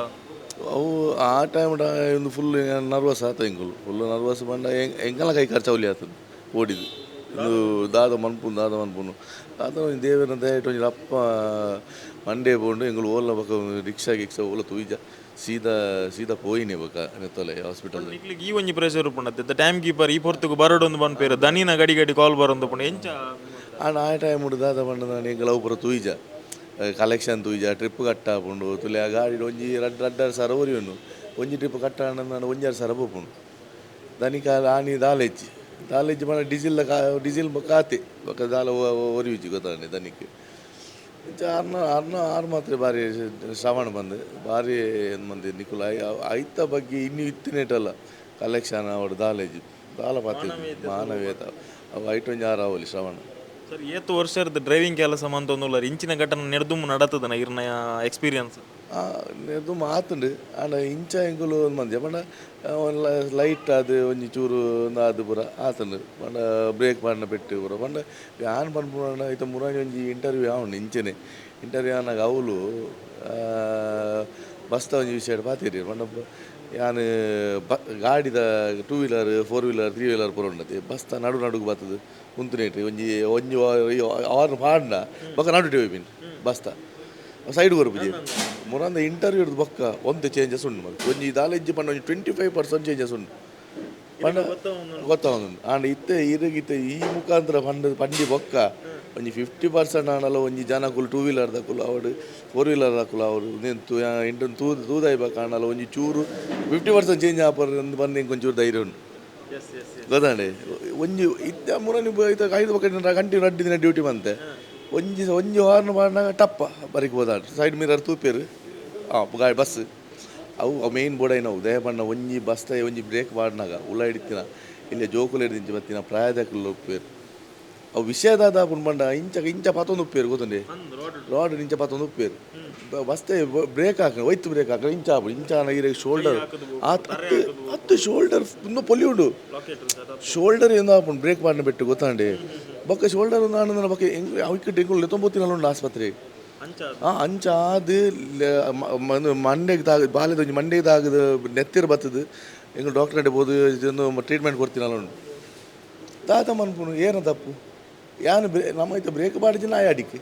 ಅವು ಆ ಟೈಮ್ ಒಂದು ಫುಲ್ ನರ್ವಸ್ ಆತ ಎಂಕುಲು ಫುಲ್ ನರ್ವಸ್ ಬಂಡ ಎಂಕಲ ಕೈ ಖರ್ಚವಲಿ ಆತದು ಓಡಿದು. ಇದು ದಾದ ಮನ್ಪು ದಾದ ಮನ್ಪುನು. ದಾದ ದೇವರ ಒಂಜಿ ಅಪ್ಪ ಮಂಡೇ ಬೋಂಡು ಎಂಗಳು ಓಲ್ಲ ಪಕ್ಕ ರಿಕ್ಷಾ ಗಿಕ್ಷಾ ಓಲ ತುಯ್ಜ. ಸೀದಾ ಸೀದಾ ಪೋಯಿನಿ ನೀವು ನೆತ್ತಲೆ ಹಾಸ್ಪಿಟಲ್ ಈ ಒಂಜಿ ಪ್ರೆಷರ್ ಉಪ್ಪುಂಡತ್ತೆ ಟೈಮ್ ಕೀಪರ್ ಈ ಪೊರ್ತುಗು ಬರೋಡೊಂದು ಪೇರು. ದನಿನ ಗಡಿ ಗಡಿ ಕಾಲ್ ಬರೋದು ಪುಂಡ. ಎಂಚ ಆನ ಆ ಟೈಮ್ ಉಂಡು ದಾದ ಬಂಡ ನಾನು ಎಂಗಳ ಪೂರ ತುಯ್ಜ. ಕಲೆಕ್ಷನ್ ತೂಯಿಜ ಟ್ರಿಪ್ ಕಟ್ಟ ಪುಂಡು. ತುಲೆ ಆ ಗಾಡಿ ಒಂಜಿ ರಡ್ ಸಾರ ಸರ ಒರಿಯುಂಡು ಒಂಜಿ ಟ್ರಿಪ್ ಕಟ್ಟ ನಾನು ಒಂಜಾರು ಸರ ಬೋಪುಂಡು. ದನಿಕ ಆನಿ ದಾಲೆಜ್ಜಿ ದಾಲೆಜ್ಜಿ మన ಡೀಸೆಲ್ ಕಾ ಡೀಸೆಲ್ ಕಾತೆ. ಬೊಕ ದಾಲ ಗೊತ್ತಾಂಡೆ ದನಿಕ್ ಇಂಚ ಆರ್ನ ಆರ್ನ ಆರು ಮಾತ್ರ ಬಾರಿ ಶ್ರವಣ ಬಂದು. ಬಾರಿ ಏನು ಮಂದಿ ನಿಕುಲ ಐತ ಬಗ್ಗೆ ಇನ್ನು ಇತ್ತಿನೇಟಲ್ಲ. ಕಲೆಕ್ಷನ್ ಅವ್ರ ದಾಲೇಜ್. ದಾಲ ಪಾತಿ ಮಾನವೀಯತ. ಅವು ಐಟ್ ಒಂಜಿ ಆರು ಅವಲಿ ಶ್ರವಣ. ಸರ್ ಏತು ವರ್ಷದ ಡ್ರೈವಿಂಗ್ ಕೆಲಸ ಮಂತೊಂದುಲ್ಲ ಇಂಚಿನ ಘಟನೆ ನಡೆದು ನಡತದ ಇರ್ನ ಎಕ್ಸ್ಪೀರಿಯನ್ಸ್ ಇದು ಮಾತುಂಡು ಆಂಡ ಇಂಚ ಎಂಕುಲು ಒಂದು ಮಂದಿ ಪಂಡ ಲೈಟ್ ಅದು ಒಂಜಿ ಚೂರು ಒಂದು ಅದು ಪೂರ ಆತುಂಡು ಪಂಡ ಬ್ರೇಕ್ ಪಂಡ ಪೆಟ್ಟು ಪೂರ ಪಂಡ ಯಾನ್ ಪನ್ಪುಂಡ ಐತ ಮುರಾಣಿ ಒಂಜಿ ಇಂಟರ್ವ್ಯೂ ಆವುಂಡು ಇಂಚನೆ ಇಂಟರ್ವ್ಯೂ ಆನಾಗ ಅವಳು ಬಸ್ತ ಒಂಜಿ ವಿಷಯ ಪಾತಿರಿ ಪಂಡ ಯಾನ್ ಬ ಗಾಡಿದ two wheeler four wheeler three wheeler ಪೂರ ಉಂಡತಿ ಬಸ್ತ ನಡು ನಡುಗು ಬರ್ತದೆ ಕುಂತುನೇಟ್ರಿ ಒಂಜಿ ಒಂಜಿ ಆರ್ನ ಪಾಡ್ನ ಬೊಕ ನಡು ಹೋಯ್ಬಿನ್ ಬಸ್ತ ಸೈಡ್ ಬರುಪುಜಿ ಮುರಾಂದ ಇಂಟರ್ವ್ಯೂ ಹಿಡ್ದು ಬೊಕ್ಕ ಒಂತೆ ಚೇಂಜಸ್ ಉಂಡು ಮತ್ತೆ ಒಂಜಿ ದಾಲೆಜ್ಜಿ ಪಂಡ ಒಂಜಿ ಟ್ವೆಂಟಿ ಫೈವ್ ಪರ್ಸೆಂಟ್ ಚೇಂಜಸ್ ಉಂಡು ಪಂಡ ಗೊತ್ತಾವೊಂದು ಆಂಡ ಇತ್ತೆ ಇರಗಿತ್ತೆ ಈ ಮುಖಾಂತರ ಪಂಡ ಪಂಡಿ ಬೊಕ್ಕ ಒಂಜಿ ಫಿಫ್ಟಿ ಪರ್ಸೆಂಟ್ ಆನಲ್ಲ ಒಂಜಿ ಜನಕ್ಕುಲು ಟೂ ವೀಲರ್ ದಕ್ಕುಲು ಅವಡು ಫೋರ್ ವೀಲರ್ ದಕ್ಕುಲು ಅವರು ನಿಂತು ಇಂಟು ತೂದು ತೂದಾಯ್ಬೇಕು ಆನಲ್ಲ ಒಂಜಿ ಚೂರು. ಫಿಫ್ಟಿ ಪರ್ಸೆಂಟ್ ಚೇಂಜ್ ಆಪರ್ ಬಂದು ಒಂಚೂರು ಧೈರ್ಯ ಉಂಟು. ಗೊತ್ತಾಂಡೆ ಒಂಜಿ ಇತ್ತ ಮುರನಿ ಐದು ಪಕ್ಕ ಕಂಟಿನ್ಯೂ ಅಡ್ಡಿ ದಿನ ಡ್ಯೂಟಿ ಬಂತೆ. ಒಂಜಿ ಒಂಜಿ ಹಾರ್ನ್ ಮಾಡಿದಾಗ ಟಪ್ಪ, ಬರಿಕ್ ಹೋದಾಡು ಸೈಡ್ ಮಿರರ್ ತೂಪೇರು ಹಾಂ ಗಾಡಿ ಬಸ್. ಅವು ಮೇನ್ ಬೋರ್ಡ್ ನಾವು ದಯ ಬಣ್ಣ ಒಂಜಿ ಬಸ್, ಒಂಜಿ ಬ್ರೇಕ್ ಮಾಡಿನಾಗ. ಉಲ್ಲ ಹಿಡಿತಿನ ಇಲ್ಲಿ ಜೋಕುಲ ಹಿಡಿದಿಂಚಿ ಬತ್ತಿನ ಪ್ರಾಯದಕ್ಕೆ ಉಪ್ಪೇರು ಅವು ವಿಷಯದಾದ ಪುಣ್ಬಂಡ ಇಂಚ ಇಂಚ ಪತ್ತೊಂದು ಉಪ್ಪೇರು ಗೊತ್ತುಂಡೆ ರೋಡ್ ಇಂಚ ಪತ್ತೊಂದು ಉಪ್ಪೇರು ಬಸ್ತೆ ಬ್ರೇಕ್ ಹಾಕ ಒಯ್ತು ಬ್ರೇಕ್ ಹಾಕ ಇಂಚ ಆಪು ಇಂಚ ಇರ ಶೋಲ್ಡರ್ ಹತ್ತು ಹತ್ತು ಶೋಲ್ಡರ್ ಇನ್ನೂ ಪೊಲಿ ಉಂಡು. ಶೋಲ್ಡರ್ ಏನು ಆಪುಂಡು ಬ್ರೇಕ್ ಮಾಡಿನ ಬಿಟ್ಟು, ಗೊತ್ತಾಂಡೆ? ಬೊಕ್ಕ ಶೋಲ್ಡರ್ ನಾನು ನನ್ನ ಬಕ್ಕ ಹೆಂಗ್ ಅವಿಕ್ಕೆ ಎಂಗುಳು ತೊಂಬತ್ತಿನಲ್ಲಿ ಉಂಡು? ಆಸ್ಪತ್ರೆ. ಆ, ಅಂಚ ಅದು ಮಂಡೆಗೆ ತಾಗ ಬಾಲ್ಯದ ಒಂಜಿ ಮಂಡೆಗೆ ತಾಗದ ನೆತ್ತಿರ ಬತ್ತದು. ಎಂಗಳು ಡಾಕ್ಟರ್ ಅಡ್ಡೆ ಇದೊಂದು ಟ್ರೀಟ್ಮೆಂಟ್ ಕೊಡ್ತೀನಲ್ಲ ಉಂಡು. ತಾತ ಮನ್ಪುನು, ಏನು ತಪ್ಪು? ಯಾನು ಬ್ರೇ ನಮ್ಮ ಐತೆ ಬ್ರೇಕ್ ಮಾಡಿದ ನಾಯ ಅಡಿಕೆ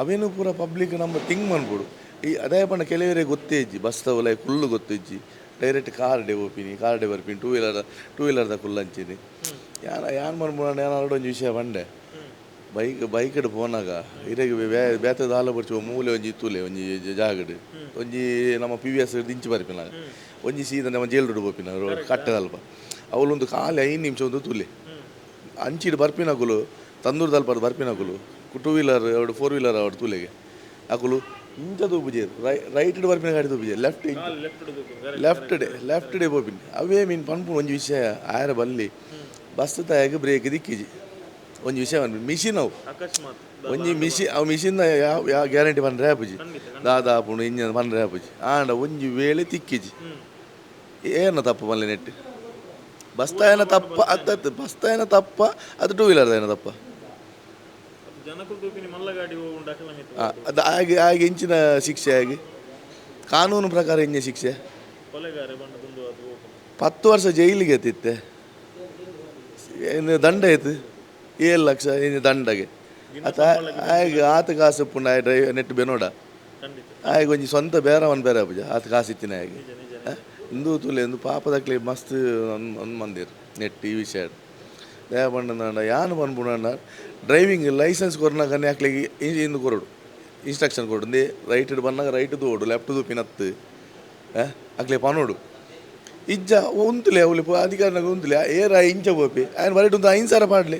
ಅವೇನು ಪೂರ ಪಬ್ಲಿಕ್ ನಮ್ಮ ತಿಂಗ್ ಮನ್ಪುಡು ಈ ಅದೇ ಪಂಡ ಕೆಲವರಿಗೆ ಗೊತ್ತೇ ಇಜ್ಜಿ ಬಸ್ ತವಲ ಕುಲ್ಲು ಗೊತ್ತಿಜ್ಜಿ ಡೈರೆಕ್ಟ್ ಕಾರ್ ಡೇ ಓಪಿನಿ ಕಾರ್ ಡೇ ಬರ್ಪಿನಿ ಟೂ ವೀಲರ್ ಟೂ ವೀಲರ್ದ ಹಂಚಿನಿ. ಯಾನ ಯಾನ್ ಮನ್ಪುಣ ಯಾನ ಒಂದು ವಿಷಯ ಬಂಡೆ ಬೈಕ್ ಬೈಕ್ ಪೋನಾಗ, ಇರೆಗ್ ಬೇತದ ಹಾಲು ಬರ್ಚುವ ಮೂಲೆ ಒಂಜಿ ತೂಲೆ ಒಂಜಿ ಜಾಗಡು. ಒಂಜಿ ನಮ್ಮ ಪಿ ವಿ ಎಸ್ ದಿಂಚಿ ಬರ್ಪಿನಾಗ ಒಂಜಿ ಸೀದ ನಮ್ಮ ಜೇಲ್ ರೋಡ್ ಬೋಪಿನ ಕಟ್ಟದಲ್ಪ ಅವಳೊಂದು ಖಾಲಿ ಐದು ನಿಮಿಷ ಒಂದು ತುಲೆ. ಅಂಚಿಡ್ ಬರ್ಪಿನಕುಲು ತಂದೂರು ದಲ್ಪದ ಬರ್ಪಿನಕುಲು ಟೂ ವೀಲರ್ ಅವಡು ಫೋರ್ ವೀಲರ್ ಅವಡು ತೂಲೆಗೆ. ಅಕುಲು ಇಂಚ ತೂಪುಜೇರು ರೈ ರೈಟ್ ಬರ್ಪಿನ ಗಾಡಿ ತೂಪುಜೆ ಲೆಫ್ಟ್ ಲೆಫ್ಟ್ ಡೇ ಲೆಫ್ಟ್ ಡೇ ಬೋಪಿನ್ ಅವೇ ಮೀನ್ ಪನ್ಪು ಒಂಜಿ ವಿಷಯ ಆಯರ ಬಲ್ಲಿ ಬಸ್ ತಾಯಾಗ ಬ್ರೇಕ್ ದಿಕ್ಕಿಜಿ. ಒಂಜಿ ವಿಷಯ ಬಂದ್ಬಿಟ್ಟು ಮಿಷಿನ್ ಅವು. ಒಂಜಿ ಮಿಷಿನ್ ಅವು ಮಿಷಿನ್ ಯಾವ ಯಾವ ಗ್ಯಾರಂಟಿ ಬಂದ್ರೆ ಆಪುಜಿ. ದಾದಾಪುಂಡು ಇಂಜನ್ ಬಂದ್ರೆ ಆಪುಜಿ. ಆಂಡ ಒಂಜಿ ವೇಳೆ ತಿಕ್ಕಿಜಿ. ಏನ ತಪ್ಪು ಮಲ್ಲೆ ನೆಟ್ಟು? ಬಸ್ತಾಯನ ತಪ್ಪ ಅತ್ತತ್ತು ಬಸ್ತಾಯನ ತಪ್ಪ ಅದು ಟೂ ವೀಲರ್ ಏನ ತಪ್ಪ. ಆ, ಅದು ಹಾಗೆ ಹಾಗೆ ಇಂಚಿನ ಶಿಕ್ಷೆ ಆಗಿ ಕಾನೂನು ಪ್ರಕಾರ ಇಂಚ ಶಿಕ್ಷೆ? ಹತ್ತು ವರ್ಷ ಜೈಲಿಗೆ ಎತ್ತಿತ್ತೆ. ಏನು ದಂಡ ಆಯ್ತು ಏಳು ಲಕ್ಷ ಏನು ದಂಡಗೆ. ಆತ ಹಾಗೆ ಆತ ಕಾಸು ಪುಣ್ಯ ಡ್ರೈವ್ ನೆಟ್ ಬೆನೋಡ. ಹಾಗೆ ಒಂಜಿ ಸ್ವಂತ ಬೇರವನ್ ಬೇರೆ ಪೂಜ ಆತ ಕಾಸು ಇತ್ತಿನ ಹಾಗೆ. ಇಂದು ಪಾಪದ ಪಾಪದಕ್ಲೆ ಮಸ್ತ್ ಒಂದು ಮಂದಿರ್ ನೆಟ್ ಟಿ ವಿ ಶೇಡ್ ದಯ ಬಂಡ ಯಾನು ಬಂದ್ಬಿಡ ಡ್ರೈವಿಂಗ್ ಲೈಸೆನ್ಸ್ ಕೊರನ ಕನ್ನೆ ಹಾಕ್ಲಿಗೆ ಇಂದು ಕೊರಡು. ಇನ್ಸ್ಟ್ರಕ್ಷನ್ ಕೊಡು. ದೇ ರೈಟ್ ಬಂದಾಗ ರೈಟ್ ಓಡು ಲೆಫ್ಟ್ ದೂಪಿನತ್ತು ಅಕ್ಲೆ ಪನೋಡು ಇಜ್ಜ ಉಂತುಲೆ ಅವಳು ಅಧಿಕಾರನಾಗ ಉಂತುಲೆ ಏರ ಇಂಚ ಬೋಪಿ ಆಯನ ಬರಟು ಒಂದು ಅಹಿಂಸಾರ ಪಾಡ್ಲಿ.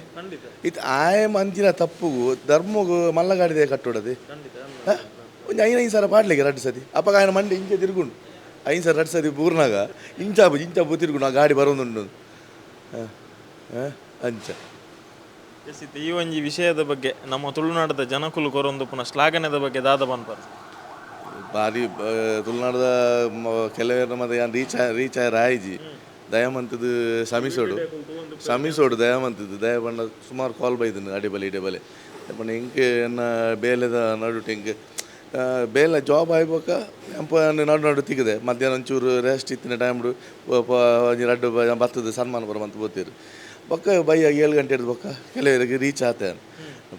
ಇತ್ ಆಯ ಅಂತಿನ ತಪ್ಪುಗು ಧರ್ಮಗು ಮಲ್ಲಗಾಡಿದೆ ಕಟ್ಟೋಡದೆ. ಒಂಜು ಐನ ಅಹಿಂಸಾರ ಪಾಡ್ಲಿಗೆ ರಡ್ಡು ಸತಿ. ಅಪ್ಪ ಆಯನ ಮಂಡಿ ಇಂಚೆ ತಿರುಗುಂಡು. ಐನ್ಸಾರ ರಡ್ಡು ಸತಿ ಇಂಚ ಇಂಚ ಬೂತಿರ್ಗು ನಾ ಗಾಡಿ ಬರೋದು ಅಂಚ. ಎಸ್ ಇತ್ತು ಈ ಒಂಜಿ ವಿಷಯದ ಬಗ್ಗೆ ನಮ್ಮ ತುಳುನಾಡದ ಜನಕುಲು ಕೊರೊಂದು ಪುನಃ ಶ್ಲಾಘನೆದ ಬಗ್ಗೆ ದಾದ ಬಂದ್ಪಾರ ಬಾರಿ ತುಳುನಾಡದ ಕೆಲವರ ಮತ್ತೆ ಯಾನ್ ರೀಚ ರೀಚ್ ರಾಯಿಜಿ ದಯಮಂತದ್ದು ಶಮಿಸೋಡು ಸಮೀಸೋಡು. ಸಮೀಸೋಡು ದಯಮಂತದ್ದು ದಯ ಬಣ್ಣ ಸುಮಾರು ಕಾಲ್ ಬೈದನು ಅಡಿಬಲಿ ಇಡೆಬಲೆ ಇಂಕೆ ಎನ್ನ ಬೇಲೆದ ನಡುಟು ಇಂಕೆ ಆ, ಬೇಲೆ ಜಾಬ್ ಆಯ್ಬೇಕ ಎಂಪ ನಡು ನಡು ತಿಗದೆ ಮಧ್ಯಾಹ್ನ ಒಂಚೂರು ರೆಸ್ಟ್ ಇತ್ತಿನ ಟೈಮ್ಡು ರಡ್ಡು ಬರ್ತದೆ ಸನ್ಮಾನ ಬರಮಂತ ಬೋತೀರು ಬೊಕ್ಕ ಬೈಯ ಏಳು ಗಂಟೆ ಇಡ್ದು ಬೊಕ್ಕ ಕೆಲವರಿಗೆ ರೀಚ್ ಆತ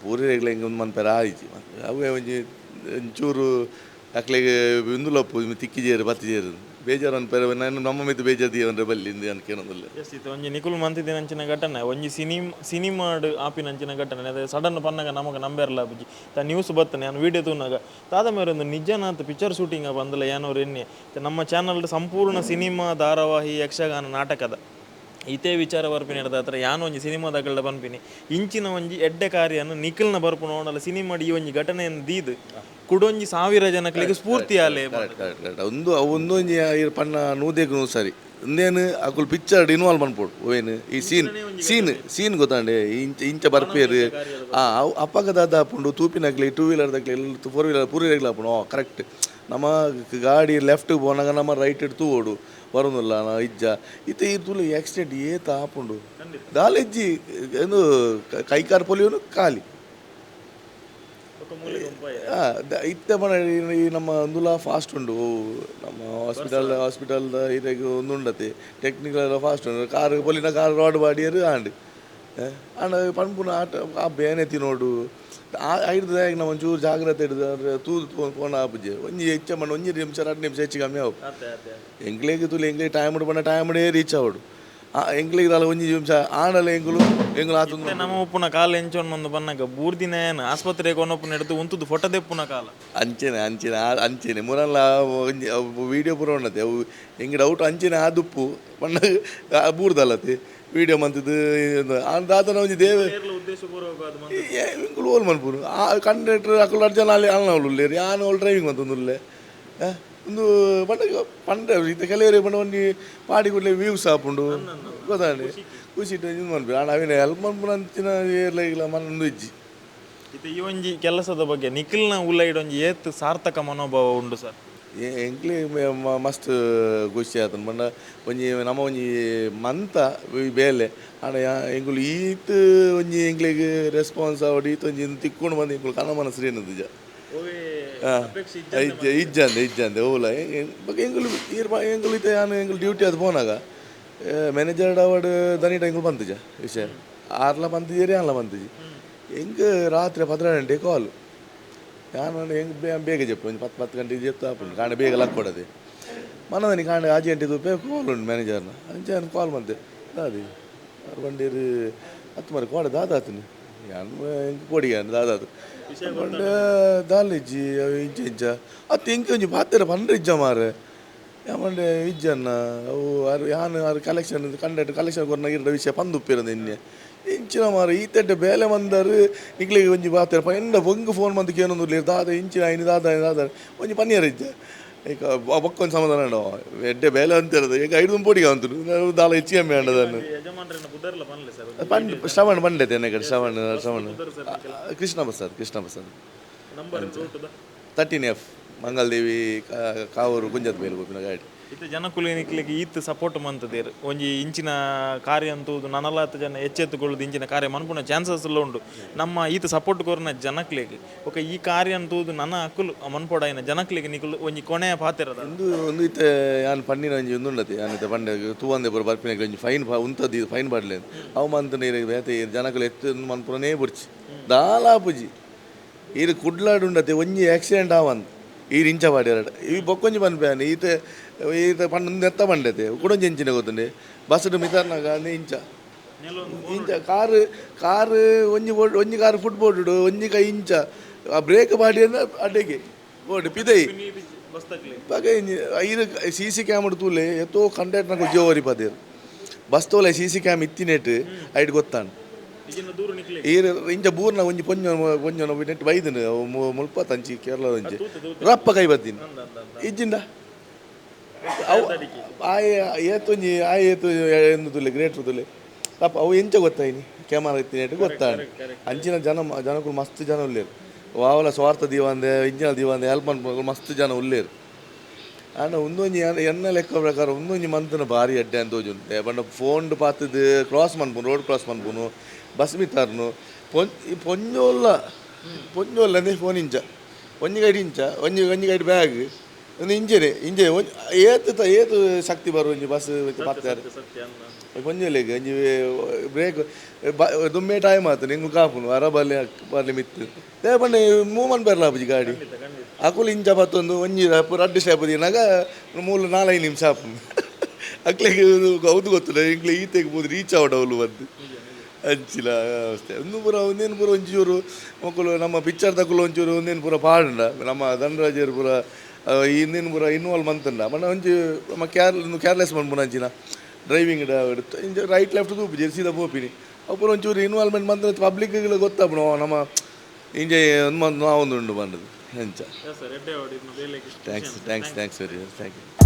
ಪೂರಿ ಹಿಂಗೆ ಒಂದು ಮನ್ಪೇರ ಆಯ್ತು. ಅವೇ ಒಂಚೂರು ತಿಕ್ಕಿ ಜೇರು ಬತ್ತಿ ಬತ್ತಿಜೇರು. ಬೇಜಾರು ಅನ್ಪೇರ ನಾನು ನಮ್ಮ ಮಿತ್ ಬೇಜಾದಿ ಅಂದ್ರೆ ಬಲ್ಲಿ ಇಂದು ಅನ್ಕೇನೋದಿಲ್ಲ ಎಸ್ ಇತ್ತು ಒಂಜಿ ನಿಖುಲ್ ಮಂತಿದಿನ ಅಂಚಿನ ಘಟನೆ, ಒಂಜಿ ಸಿನಿಮ್ ಸಿನಿಮಾಡ್ ಆಪಿನ ಅಂಚಿನ ಘಟನೆ ಅದೇ ಸಡನ್ ಪನ್ನಗ ನಮಗೆ ನಂಬೇರಲ್ಲ ಬುಜ್ಜಿ. ತ ನ್ಯೂಸ್ ಬತ್ತನೆ ನಾನು ವಿಡಿಯೋ ತೂನಾಗ. ತಾದ ಮೇಲೆ ಒಂದು ನಿಜನಾಥ ಪಿಕ್ಚರ್ ಶೂಟಿಂಗ್ ಬಂದಲ್ಲ ಏನೋರು ಎನ್ನೆ. ನಮ್ಮ ಚಾನಲ್ ಸಂಪೂರ್ಣ ಸಿನಿಮಾ ಧಾರಾವಾಹಿ ಯಕ್ಷಗಾನ ನಾಟಕದ. ಇತೇ ವಿಚಾರ ಬರ್ಪಿನಿ ಹಿಡ್ದ ಹತ್ರ ಯಾನು ಒಂಜಿ ಸಿನಿಮಾದಾಗಲ್ದ ಪನ್ಪಿನಿ ಇಂಚಿನ ಒಂಜಿ ಎಡ್ಡೆ ಕಾರ್ಯನ ನಿಖಿಲ್ನ ಬರ್ಪು ನೋಡಲ್ಲ ಸಿನಿಮಾಡಿ ಈ ಒಂಜಿ ಘಟನೆಯನ್ನು ದೀದು. ಕುಡೊಂಜಿ ಸಾವಿರ ಜನಕ್ಕೆ ಸ್ಫೂರ್ತಿ ಆಲೆ ಕರೆಕ್ಟ್ ಕರೆಕ್ಟ್ ಕರೆಕ್ಟ್ ಒಂದು ಅವು ಒಂದು ಒಂಜಿ ಇರ್ ಪನ್ನ ನೂದೇಕು ನೂ ಸರಿ. ಇಂದೇನು ಅಕುಲ್ ಪಿಕ್ಚರ್ ಇನ್ವಾಲ್ವ್ ಮನ್ಪೋಡು ಓವೇನು ಈ ಸೀನ್ ಸೀನ್ ಸೀನ್ ಗೊತ್ತಾಂಡೆ. ಇಂಚ ಇಂಚ ಬರ್ಪೇರು. ಆ ಅಪ್ಪಗ ದಾದ ತೂಪಿನಾಗ್ಲಿ ಟೂ ವೀಲರ್ದಾಗ್ಲಿ ಎಲ್ಲ ಫೋರ್ ವೀಲರ್ ಪೂರ್ ವೀಲರ್ ಹಾಕೊಂಡು ಓ ಕರೆಕ್ಟ್ ನಮ್ಮ ಗಾಡಿ ಲೆಫ್ಟ್ ಪೋನಾಗ ನಮ್ಮ ರೈಟ್ ಇಡ್ತು ಓಡು ಬರೋದಿಲ್ಲ ನಾ ಇಜ್ಜ. ಇತ್ತ ಇರ್ತುಲು ಆಕ್ಸಿಡೆಂಟ್ ಏತ ಹಾಪುಂಡು ದಾಲೆಜ್ಜಿ ಏನು ಕೈಕಾರ್ ಪೊಲಿಯೋನು ಖಾಲಿ. ಇತ್ತೆ ಮನ ಈ ನಮ್ಮ ಒಂದುಲ ಫಾಸ್ಟ್ ಉಂಡು ನಮ್ಮ ಹಾಸ್ಪಿಟಲ್ ಹಾಸ್ಪಿಟಲ್ದ ಇದಕ್ಕೆ ಒಂದು ಉಂಡತೆ. ಟೆಕ್ನಿಕಲ್ ಫಾಸ್ಟ್ ಉಂಡು ಕಾರ್ ಪೊಲಿನ ಕಾರ್ ರೋಡ್ ಬಾಡಿಯರು ಆಂಡ್ ಆಂಡ ಪಣ್ಪುನ ಆಟ ಆ ಬೇನೆ ತಿನ್ನೋಡು ಆ ಹಿಡ್ದು ನಾವು ಒಂಚೂರು ಜಾಗ್ರತೆ ಹಿಡಿದು ಅಂದ್ರೆ ತೂದು ಫೋನ್ ಆಪುಜೆ ಒಂಜಿ ಹೆಚ್ಚ ಮಣ್ಣು ಒಂಜಿ ನಿಮಿಷ ಎರಡು ನಿಮಿಷ ಹೆಚ್ಚು ಕಮ್ಮಿ ಆವು. ಎಂಗ್ಲೇಗೆ ತುಲಿ ಎಂಗ್ಲೇ ಟೈಮ್ ಬಣ್ಣ ಟೈಮ್ ರೀಚ್ ಆವಡು. ಎಂಕ್ಲಿಗೆ ದಾಲ ಒಂಜಿ ನಿಮಿಷ. ಆಂಡಲ ಎಂಕುಲು ಎಂಕುಲು ಆತು ಮತ್ತೆ ನಮ್ಮ ಉಪ್ಪುನ ಕಾಲ ಎಂಚೊಂದು ಬನ್ನಾಗ ಬೂರ್ದಿನ ಆಸ್ಪತ್ರೆಗೆ ಒನ್ನೊಪ್ಪನ ಎಡ್ದು ಉಂತುದು ಫೋಟೋ ದೆಪ್ಪುನ ಕಾಲ. ಅಂಚಿನ ಅಂಚಿನ ಅಂಚೆನೆ. ಮುರಲ್ಲ ಒಂಜಿ ವಿಡಿಯೋ ಪೂರ ಉಣ್ಣತೆ ಅವು ಎಂಗೆ ಡೌಟ್ ಅಂಚೆನೆ ಆ ದುಪ್ಪು. ಬಣ್ಣ ಬೂರ್ದಲ್ಲತೆ ವಿಡಿಯೋ ಮಂತದ್ದು ಆ ದಾತನ ಒಂಜಿ ದೇವ ಎಂಕುಲು ಓಲ್ ಮನ್ಪುರು. ಆ ಕಂಡಕ್ಟರ್ ಅಕ್ಕಲು ಅರ್ಜನ ಅಲ್ಲಿ ಅಲ್ಲ ಅವಳು ಯಾನು ಅವಳು ಡ್ರೈವಿಂಗ್ ಮಂತೊಂದುಲ್ಲೆ ಒಂದು ಪಂಡ ಪಂಡ ಇತ್ತ ಕೆಲವರಿಗೆ ಪಂಡ ಒಂಜಿ ಪಾಡಿ ಕೂಡಲೇ ವ್ಯೂಸ್ ಹಾಕೊಂಡು ಗೊತ್ತಾಗಲಿ. ಖುಷಿ ಇಟ್ಟು ಇದು ಆಣ ಅವಿನ ಹೆಲ್ಪ್ ಮನ್ಪುನ ಅಂಚಿನ ಮನ ಮನೊಂದು ಇಜ್ಜಿ. ಇದು ಈ ಒಂಜಿ ಕೆಲಸದ ಬಗ್ಗೆ ನಿಖಿಲ್ನ ಉಲ್ಲೈಡ್ ಒಂಜಿ ಏತ್ ಸಾರ್ಥಕ ಮನೋಭಾವ ಉಂಡು ಸರ್. ಎಂಕ್ಲಿ ಮಸ್ತ್ ಖುಷಿ ಆತನ ಪಂಡ ಒಂಜಿ ನಮ್ಮ ಒಂಜಿ ಮಂತ ಬೇಲೆ. ಆಡ ಎಂಕುಲು ಈತ್ ಒಂಜಿ ಎಂಕ್ಲೆಗ್ ರೆಸ್ಪಾನ್ಸ್ ಆವಡಿ ಈತ ಒಂಜಿ ತಿಕ್ಕೊಂಡು ಬಂದು ಎಂಕುಲು ಕನ ಮನಸ್ಸು ಏನದು ಇಜ್ಜ ಇಜ್ಜಂದೆ ಇಜ್ಜಂದೆ ಓಲ. ಬಗ್ಗೆ ಎಂಗುಲು ಈರ್ ಎಂಗುಲು ಇತ್ತೆ ನಾನು ಎಂಗುಲು ಡ್ಯೂಟಿ ಅದು ಪೋನಾಗ? ಮ್ಯಾನೇಜರ್ ಅವಾರ್ಡ್ ದನಿಟ ಎಂಗುಲು ಬಂತಿಜ ವಿಷಯ. ಆರ್ಲ ಬಂತಿದ್ದೀರಿ ಆನ್ಲ ಬಂತಿಜಿ ಎಂಗೆ ರಾತ್ರಿ ಪದಿನೆಂಟು ಗಂಟೆ ಕಾಲ್ ನಾನು ಹೆಂಗೆ ಬೇಗ ಬೇಗ ಚೆಪ್ಪು ಒಂದು ಪತ್ತು ಪತ್ತು ಗಂಟೆಗೆ ಚೆಪ್ತಾ ಕಾಣ ಬೇಗ ಲಕ್ಕೊಡದೆ ಮನದನಿ ಕಾಣ ಆಜಿ ಗಂಟೆ ತೂಪೆ, ಕಾಲ್ ಉಂಟು ಮ್ಯಾನೇಜರ್ನ ಅಂಚೆ ಕಾಲ್ ಮಾಡಿದೆ ದಾದಿ, ಅವ್ರು ಬಂಡೀರು ಹತ್ತು ಮರ ಕೋಡ ದಾದಾತನು. ಯಾನು ಹೆಂಗೆ ಕೊಡಿ ದಾದಾತು. ಬಂಡ ದಾಲಿಜ್ಜಿ ಅವು ಇಂಚ ಇಂಚ ಅತ್ತು ಹೆಂಗೆ ಒಂಜಿ ಪಾತ್ರ ಪಂಡ್ರೆ ಇಜ್ಜ ಮಾರೆ ಯಾಮಂಡೆ ಇಜ್ಜನ್ನ ಅವು ಆರು ಯಾನು ಆರು ಕಲೆಕ್ಷನ್ ಕಂಡಕ್ಟ್ ಕಲೆಕ್ಷನ್ ಕೊರ್ನ ಇರದ ವಿಷಯ ಪಂದು ಉಪ್ಪಿರೋದು ಇನ್ನೆ ಇಂಚಿನ ಮಾರ ಈತೆಡ್ಡೆ ಬೇಲೆ ಮಂದರು ನಿಕ್ಲಿಗೆ ಒಂಜಿ ಪಾತ್ರ ಎಂಡ ಒಂಗು ಫೋನ್ ಮಂದಕ್ಕೆ ಕೇನೊಂದು ದಾದ ಇಂಚಿನ ಐನು ದಾದ ಐನು ದಾದ ಒಂಜಿ ಪನ್ನೀರ್ ಇಜ್ಜ ಈಗ ಒಕ್ಕೊಂದು ಸಮಾಧಾನ ಉಂಡು ಎಡ್ಡೆ ಬೇಲೆ ಅಂತ ಇರೋದು ಈಗ ಐದು ಪೋಡಿಗೆ ಅಂತ. ದಾಲ ಹೆಚ್ಚಿಗೆ ಎಮ್ಮೆ ಪಂಡ್ ಶ್ರವಣ್ ಬಂಡೆ ತೆನೆ ಕಡೆ ಶ್ರವಣ್ ಶ್ರವಣ್. ಕೃಷ್ಣ ಪ್ರಸಾದ್ ಕೃಷ್ಣ ಪ್ರಸಾದ್ ತರ್ಟೀನ್ ಎಫ್ ಮಂಗಲ್ದೇವಿ ಕಾವೂರು ಗುಂಜತ್ ಬೇಲ್ ಗಾಡಿ ಇತ್ತೆ ಜನಕುಲಿ ನಿಕ್ಲಿಗೆ ಈತ್ ಸಪೋರ್ಟ್ ಮಂತದೇರ್ ಒಂಜಿ ಇಂಚಿನ ಕಾರ್ಯ ಅಂತೂ ನನಲಾತ ಜನ ಎಚ್ಚೆತ್ತುಕೊಳ್ಳೋದು ಇಂಚಿನ ಕಾರ್ಯ. ಮನ್ಪುನ ಚಾನ್ಸಸ್ ಎಲ್ಲ ಉಂಡು. ನಮ್ಮ ಈತ ಸಪೋರ್ಟ್ ಕೋರಿನ ಜನಕ್ಲೆಗ್. ಓಕೆ ಈ ಕಾರ್ಯ ಅಂತೂದು ನನ್ನ ಅಕ್ಕಲು ಮನ್ಪೊಡಾಯಿನ ಜನಕ್ಲೆಗ್ ನಿಕುಲು ಒಂಜಿ ಕೊನೆಯ ಪಾತಿರದ ಒಂದು ಒಂದು ಇತ್ತೆ ಯಾನ್ ಪನ್ನಿನ ಒಂಜಿ ಒಂದು ಉಂಡತೆ, ಯಾನ್ ಇತ್ತೆ ಪಂಡೆ ತೂವಂದೆ ಬರು ಬರ್ಪಿನ ಒಂಜಿ ಫೈನ್ ಉಂತದ್ದು ಇದು ಫೈನ್ ಬಾಡ್ಲೆ ಅವು ಮಂತ ನೀರು ಬೇತೆ ಜನಕುಲು ಎತ್ತು ಮನ್ಪುರನೇ ಬುಡ್ಚಿ ದಾಲಾಪುಜಿ ಇದು ಕುಡ್ಲಾಡು ಉಂಡತೆ, ಒಂಜಿ ಆಕ್ಸಿಡೆಂಟ್ ಆವಂತ ಈ ರಿಂಚ ಪಾಡಿರಡ ಈ ಬೊಕ್ಕೊಂಜಿ ಪನ್ಪೇನೆ ಈತ ಈತ ಪಂಡ ನೆತ್ತ ಪಂಡತೆ ಕುಡೊಂಜಿ ಇಂಚಿನ ಗೊತ್ತುಂಡೆ ಬಸ್ ಮಿತಾರ್ನಾಗ ಅಂದೆ ಇಂಚ. ಕಾರು ಕಾರು ಒಂಜಿ ಬೋರ್ಡ್ ಒಂಜಿ ಕಾರು ಫುಟ್ ಬೋರ್ಡ್ ಒಂಜಿ ಕೈ ಇಂಚ. ಆ ಬ್ರೇಕ್ ಬಾಡಿ ಅಡ್ಡೆಗೆ. ಬೋರ್ಡ್ ಪಿದೈ. ಬಾಗ ಐದು ಸಿ ಸಿ ಕ್ಯಾಮ್ ತೂಲೆ ಎತ್ತೋ ಕಂಡಕ್ಟ್ నాకు ಜೋವರಿ ಪದೇರು. ಬಸ್ ತೋಲೆ ಸಿ ಸಿ ಕ್ಯಾಮ್ ಇತ್ತಿನೆಟ್ ಐಟ್ ಗೊತ್ತಾಂಡು ಈ ಇಂಚ ಬೂರ್ನ ಒಂಜಿ ಪೊಂಜ ಪೊಂಜ ನೆಟ್ ಬೈದನು ಮುಲ್ಪ ತಂಚಿ ಕೇರಳ ಒಂಜಿ. ರಪ್ಪ ಕೈ ಬತ್ತೀನಿ ಇಜ್ಜಿಂದ? ಆಯ ಏತೊಂಜಿ ಆಯ ಏತು ಎಂದು ತುಲೆ ಗ್ರೇಟ್ ತುಲೆ. ರಪ್ಪ ಅವು ಎಂಚ ಗೊತ್ತಾಯಿನಿ ಕ್ಯಾಮರಾ ಇತ್ತಿನೆಟ್ ಗೊತ್ತಾಂಡು ಅಂಚಿನ ಜನ ಜನಕ್ಕೂ ಮಸ್ತ್ ಜನ ಉಳ್ಳೇರು ವಾವಲ ಸ್ವಾರ್ಥ ದೀವಂದೆ ಇಂಜಿನ ದೀವಂದೆ ಹೆಲ್ಪ್ ಮಾಡ್ಬೋದು ಮಸ್ತ್ ಜನ ಉಳ್ಳೇರು ಆಂಡ ಒಂದೊಂಜಿ ಎನ್ನ ಲೆಕ್ಕ ಪ್ರಕಾರ ಒಂದೊಂಜಿ ಮಂತನ ಭಾರಿ ಅಡ್ಡೆ ಅಂತ ತೋಜುಂತೆ ಪಂಡ ಫೋನ್ ಪಾತದ ಕ್ರಾಸ್ ಮನ್ಪುನು ರೋಡ್ ಕ್ರಾಸ್ ಮನ್ಪುನು ಬಸ್ ಮಿತ್ತಾರ್ನು ಪೊನ್ ಪೊಂಜೋಲ್ಲ ಪೊಂಜೋಲ್ಲ ಅಂದ್ರೆ ಫೋನ್ ಇಂಚ. ಒಂಜಿ ಗೈಡ್ ಇಂಚ ಒಂಜಿ ಒಂಜಿ ಗೈಡ್ ಬ್ಯಾಗ್ ಒಂದು ಇಂಜನೆ ಇಂಜೆ ಒಂಜಿ ಏತು ತ ಏತು ಶಕ್ತಿ ಬರೋ ಒಂಜಿ ಬಸ್ ಬರ್ತಾರೆ. ಪೊಂಜೋಲೆಗ್ ಒಂಜಿ ಬ್ರೇಕ್ ದುಮ್ಮೆ ಟೈಮ್ ಆತು ನಿಂಗು ಕಾಪುನು ಅರ ಬರ್ಲಿ ಬರ್ಲಿ ಮಿತ್ತು. ದೇ ಬಂಡೆ ಮೂವನ್ ಬರ್ಲ ಬುಜಿ ಗಾಡಿ? ಅಕುಲು ಇಂಚ ಬತ್ತೊಂದು ಒಂಜಿ ಪೂರ ಅಡ್ಡು ಸ್ಟಾಪ್ ದಿನಾಗ ಮೂಲು ನಾಲ್ಕು ನಿಮಿಷ ಆಪುಂಡು ಅಕ್ಲೆಗೆ ಹೌದು ಗೊತ್ತಿಲ್ಲ ಇಂಕ್ಲೆ ಈತೆಗೆ ಬೋದು ರೀಚ್ ಅವಡವಲು ಬಂದು. ಅಂಚಿಲ ಅವಸ್ಥೆ ಒಂದು ಪೂರ ಒಂದೇನು ಪೂರ ಒಂಚೂರು ಮಕ್ಕಳು ನಮ್ಮ ಪಿಕ್ಚರ್ ತಗೊಳ್ಳೋ ಒಂಚೂರು ಒಂದೇನು ಪೂರ ಪಾಡಂಡ ನಮ್ಮ ಧನರಾಜರು ಪೂರ ಇನ್ನೇನು ಪೂರ ಇನ್ವಾಲ್ವ್ ಮಂತಂಡ ಮನ ಒಂಚು ನಮ್ಮ ಕೇರ್ ಕೇರ್ಲೆಸ್ ಮನ್ಪುನ ಅಂಚಿನ. ಡ್ರೈವಿಂಗ್ ಇಂಚ ರೈಟ್ ಲೆಫ್ಟ್ ತೂಪು ಜೆರ್ಸಿದ ಪೋಪಿನಿ. ಅಪ್ಪುರ ಒಂಚೂರು ಇನ್ವಾಲ್ವ್ಮೆಂಟ್ ಮಂತ್ರ ಪಬ್ಲಿಕ್ಗಳು ಗೊತ್ತಾಪುಣ ನಮ್ಮ ಇಂಜೆ ಒಂದು ನಾವು ಒಂದು ಉಂಡು ಹೊಡಿದ್ನ ಬೇಲೆಗೆ thanks thanks thanks very thank you